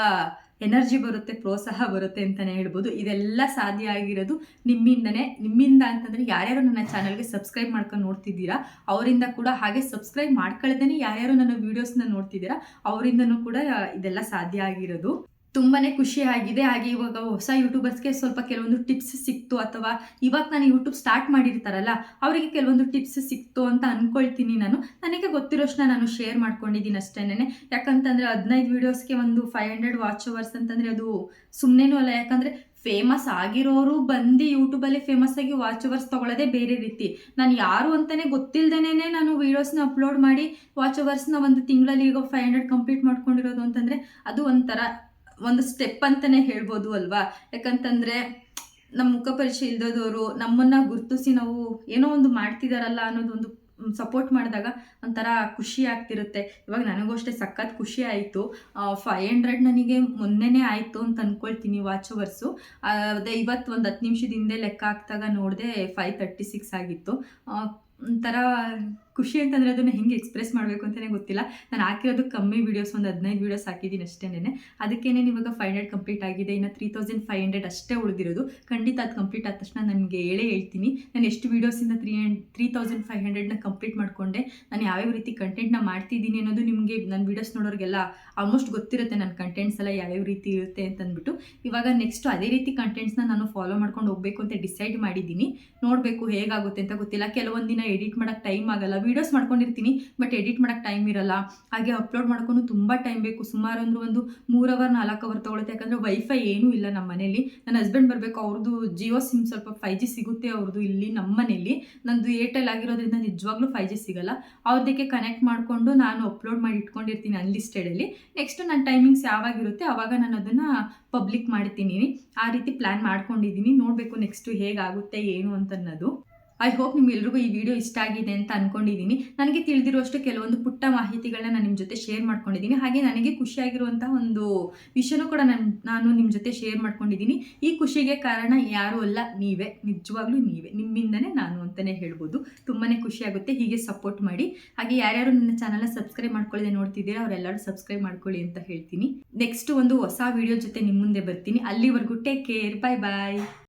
ಎನರ್ಜಿ ಬರುತ್ತೆ, ಪ್ರೋತ್ಸಾಹ ಬರುತ್ತೆ ಅಂತಲೇ ಹೇಳ್ಬೋದು. ಇದೆಲ್ಲ ಸಾಧ್ಯ ಆಗಿರೋದು ನಿಮ್ಮಿಂದನೇ. ನಿಮ್ಮಿಂದ ಅಂತಂದರೆ ಯಾರ್ಯಾರು ನನ್ನ ಚಾನಲ್ಗೆ ಸಬ್ಸ್ಕ್ರೈಬ್ ಮಾಡ್ಕೊಂಡು ನೋಡ್ತಿದ್ದೀರಾ, ಅವರಿಂದ ಕೂಡ ಹಾಗೆ ಸಬ್ಸ್ಕ್ರೈಬ್ ಮಾಡ್ಕೊಳ್ದೇ ಯಾರ್ಯಾರು ನನ್ನ ವೀಡಿಯೋಸ್ನ ನೋಡ್ತಿದ್ದೀರಾ, ಅವರಿಂದನೂ ಕೂಡ ಇದೆಲ್ಲ ಸಾಧ್ಯ ಆಗಿರೋದು. ತುಂಬಾ ಖುಷಿ ಆಗಿದೆ. ಹಾಗೆ ಇವಾಗ ಹೊಸ ಯೂಟ್ಯೂಬರ್ಸ್ಗೆ ಸ್ವಲ್ಪ ಕೆಲವೊಂದು ಟಿಪ್ಸ್ ಸಿಕ್ತು ಅಥವಾ ಇವಾಗ ನಾನು ಯೂಟ್ಯೂಬ್ ಸ್ಟಾರ್ಟ್ ಮಾಡಿರ್ತಾರಲ್ಲ, ಅವರಿಗೆ ಕೆಲವೊಂದು ಟಿಪ್ಸ್ ಸಿಕ್ತು ಅಂತ ಅಂದ್ಕೊಳ್ತೀನಿ ನಾನು. ನನಗೆ ಗೊತ್ತಿರೋಷ್ಟನ್ನ ನಾನು ಶೇರ್ ಮಾಡ್ಕೊಂಡಿದ್ದೀನಿ ಅಷ್ಟೇನೆ ಯಾಕಂತಂದರೆ ಹದಿನೈದು ವೀಡಿಯೋಸ್ಗೆ ಒಂದು ಫೈವ್ ಹಂಡ್ರೆಡ್ ವಾಚ್ ಅವರ್ಸ್ ಅಂತಂದರೆ ಅದು ಸುಮ್ಮನೆನೂ ಅಲ್ಲ. ಯಾಕಂದರೆ ಫೇಮಸ್ ಆಗಿರೋರು ಬಂದು ಯೂಟ್ಯೂಬಲ್ಲಿ ಫೇಮಸ್ ಆಗಿ ವಾಚ್ ಅವರ್ಸ್ ತೊಗೊಳ್ಳೋದೇ ಬೇರೆ ರೀತಿ. ನಾನು ಯಾರು ಅಂತಲೇ ಗೊತ್ತಿಲ್ಲದೇನೆ ನಾನು ವೀಡಿಯೋಸ್ನ ಅಪ್ಲೋಡ್ ಮಾಡಿ ವಾಚ್ ಅವರ್ಸ್ನ ಒಂದು ತಿಂಗಳಲ್ಲಿ ಈಗ ಫೈವ್ ಹಂಡ್ರೆಡ್ ಕಂಪ್ಲೀಟ್ ಮಾಡ್ಕೊಂಡಿರೋದು ಅಂತಂದರೆ ಅದು ಒಂಥರ ಒಂದು ಸ್ಟೆಪ್ ಅಂತಲೇ ಹೇಳ್ಬೋದು ಅಲ್ವಾ? ಯಾಕಂತಂದರೆ ನಮ್ಮ ಮುಖ ಪರಿಚಯ ನಮ್ಮನ್ನು ಗುರುತಿಸಿ ನಾವು ಏನೋ ಒಂದು ಮಾಡ್ತಿದಾರಲ್ಲ ಅನ್ನೋದೊಂದು ಸಪೋರ್ಟ್ ಮಾಡಿದಾಗ ಒಂಥರ ಖುಷಿ ಆಗ್ತಿರುತ್ತೆ. ಇವಾಗ ನನಗೂ ಅಷ್ಟೇ ಸಖತ್ ಖುಷಿ ಆಯಿತು. ಫೈವ್ ಹಂಡ್ರೆಡ್ ನನಗೆ ಮೊನ್ನೆನೇ ಆಯಿತು ಅಂತ ಅಂದ್ಕೊಳ್ತೀನಿ ವಾಚ್ ಅವರ್ಸು ಅದೇ ಇವತ್ತು ಒಂದು ಹತ್ತು ನಿಮಿಷದ ಹಿಂದೆ ಲೆಕ್ಕ ಹಾಕ್ದಾಗ ನೋಡಿದೆ ಫೈವ್ ತರ್ಟಿ ಸಿಕ್ಸ್ ಆಗಿತ್ತು ಒಂಥರ ಖುಷಿ ಅಂತಂದರೆ ಅದನ್ನು ಹೆಂಗೆ ಎಕ್ಸ್ಪ್ರೆಸ್ ಮಾಡಬೇಕು ಅಂತಲೇ ಗೊತ್ತಿಲ್ಲ. ನಾನು ಹಾಕಿರೋದು ಕಮ್ಮಿ ವೀಡಿಯೋಸ್ ಒಂದು ಹದಿನೈದು ವೀಡಿಯೋಸ್ ಹಾಕಿದ್ದೀನಿ ಅಷ್ಟೇನೆ ಅದಕ್ಕೇನೆ ಇವಾಗ ಫೈವ್ ಹಂಡ್ರೆಡ್ ಕಂಪ್ಲೀಟ್ ಆಗಿದೆ, ಇನ್ನು ತ್ರೀ ತೌಸಂಡ್ ಫೈವ್ ಹಂಡ್ರೆಡ್ ಅಷ್ಟೇ ಉಳಿದಿರೋದು. ಖಂಡಿತ ಅದು ಕಂಪ್ಲೀಟ್ ಆದ ತಕ್ಷಣ ನನಗೆ ಹೇಳೇ ಹೇಳ್ತೀನಿ. ನಾನು ಎಷ್ಟು ವೀಡಿಯೋಸಿಂದ three hundred three thousand five ಹಂಡ್ರೆಡ್ನ complete ಮಾಡಿಕೊಂಡೆ. ನಾನು ಯಾವ್ಯಾವ ರೀತಿ ಕಂಟೆಂಟ್ನ ಮಾಡ್ತಿದ್ದೀನಿ ಅನ್ನೋದು ನಿಮಗೆ ನನ್ನ ವೀಡಿಯೋಸ್ ನೋಡೋರಿಗೆಲ್ಲ ಆಲ್ಮೋಸ್ಟ್ ಗೊತ್ತಿರುತ್ತೆ ನನ್ನ ಕಂಟೆಂಟ್ಸ್ ಎಲ್ಲ ಯಾವ್ಯಾವ ರೀತಿ ಇರುತ್ತೆ ಅಂತಂದ್ಬಿಟ್ಟು. ಇವಾಗ ನೆಕ್ಸ್ಟ್ ಅದೇ ರೀತಿ ಕಂಟೆಂಟ್ಸ್ನ ನಾನು ಫಾಲೋ ಮಾಡ್ಕೊಂಡು ಹೋಗಬೇಕು ಅಂತ ಡಿಸೈಡ್ ಮಾಡಿದ್ದೀನಿ. ನೋಡಬೇಕು ಹೇಗಾಗುತ್ತೆ ಅಂತ ಗೊತ್ತಿಲ್ಲ. ಕೆಲವೊಂದು ದಿನ ಎಡಿಟ್ ಮಾಡೋಕ್ಕೆ ಟೈಮ್ ಆಗಲ್ಲ ವೀಡಿಯೋಸ್ ಮಾಡ್ಕೊಂಡಿರ್ತೀನಿ ಬಟ್ ಎಡಿಟ್ ಮಾಡೋಕ್ಕೆ ಟೈಮ್ ಇರಲ್ಲ. ಹಾಗೆ ಅಪ್ಲೋಡ್ ಮಾಡ್ಕೊಂಡು ತುಂಬ ಟೈಮ್ ಬೇಕು. ಸುಮಾರು ಅಂದ್ರೆ ಒಂದು ಮೂರು ಅವರ್ ನಾಲ್ಕು ಅವರ್ ತೊಗೊಳುತ್ತೆ. ಯಾಕಂದರೆ ವೈಫೈ ಏನೂ ಇಲ್ಲ ನಮ್ಮ ಮನೇಲಿ. ನನ್ನ ಹಸ್ಬೆಂಡ್ ಬರಬೇಕು ಅವ್ರದ್ದು ಜಿಯೋ ಸಿಮ್ ಸ್ವಲ್ಪ ಫೈ ಜಿ ಸಿಗುತ್ತೆ ಅವ್ರದ್ದು ಇಲ್ಲಿ ನಮ್ಮ ಮನೇಲಿ. ನಂದು ಏರ್ಟೆಲ್ ಆಗಿರೋದ್ರಿಂದ ನಿಜವಾಗ್ಲೂ ಫೈ ಜಿ ಸಿಗಲ್ಲ. ಅವ್ರದಕ್ಕೆ ಕನೆಕ್ಟ್ ಮಾಡಿಕೊಂಡು ನಾನು ಅಪ್ಲೋಡ್ ಮಾಡಿ ಇಟ್ಕೊಂಡಿರ್ತೀನಿ ಅನ್ಲಿಸ್ಟೆಡಲ್ಲಿ ನೆಕ್ಸ್ಟ್ ನನ್ನ ಟೈಮಿಂಗ್ಸ್ ಯಾವಾಗಿರುತ್ತೆ ಆವಾಗ ನಾನು ಅದನ್ನು ಪಬ್ಲಿಕ್ ಮಾಡ್ತೀನಿ. ಆ ರೀತಿ ಪ್ಲ್ಯಾನ್ ಮಾಡ್ಕೊಂಡಿದ್ದೀನಿ. ನೋಡಬೇಕು ನೆಕ್ಸ್ಟು ಹೇಗಾಗುತ್ತೆ, ಏನು ಅಂತನ್ನೋದು. ಐ ಹೋಪ್ ನಿಮ್ಗೆಲ್ರಿಗೂ ಈ ವಿಡಿಯೋ ಇಷ್ಟ ಆಗಿದೆ ಅಂತ ಅನ್ಕೊಂಡಿದ್ದೀನಿ. ನನಗೆ ತಿಳಿದಿರುವಷ್ಟು ಕೆಲವೊಂದು ಪುಟ್ಟ ಮಾಹಿತಿಗಳನ್ನ ನಾನು ನಿಮ್ಮ ಜೊತೆ ಶೇರ್ ಮಾಡ್ಕೊಂಡಿದ್ದೀನಿ. ಹಾಗೆ ನನಗೆ ಖುಷಿಯಾಗಿರುವಂತಹ ಒಂದು ವಿಷಯನೂ ಕೂಡ ನಾನು ನಾನು ನಿಮ್ಮ ಜೊತೆ ಶೇರ್ ಮಾಡ್ಕೊಂಡಿದ್ದೀನಿ. ಈ ಖುಷಿಗೆ ಕಾರಣ ಯಾರೂ ಅಲ್ಲ, ನೀವೇ. ನಿಜವಾಗ್ಲೂ ನೀವೇ. ನಿಮ್ಮಿಂದನೇ ನಾನು ಅಂತಲೇ ಹೇಳ್ಬೋದು. ತುಂಬಾ ಖುಷಿಯಾಗುತ್ತೆ. ಹೀಗೆ ಸಪೋರ್ಟ್ ಮಾಡಿ. ಹಾಗೆ ಯಾರ್ಯಾರು ನನ್ನ ಚಾನಲ್ನ ಸಬ್ಸ್ಕ್ರೈಬ್ ಮಾಡ್ಕೊಳ್ಳದೆ ನೋಡ್ತಿದ್ದೀರಾ, ಅವರೆಲ್ಲರೂ ಸಬ್ಸ್ಕ್ರೈಬ್ ಮಾಡ್ಕೊಳ್ಳಿ ಅಂತ ಹೇಳ್ತೀನಿ. ನೆಕ್ಸ್ಟ್ ಒಂದು ಹೊಸ ವಿಡಿಯೋ ಜೊತೆ ನಿಮ್ಮ ಮುಂದೆ ಬರ್ತೀನಿ. ಅಲ್ಲಿವರೆಗೂ ಟೇಕ್ ಕೇರ್ ಬಾಯ್ ಬಾಯ್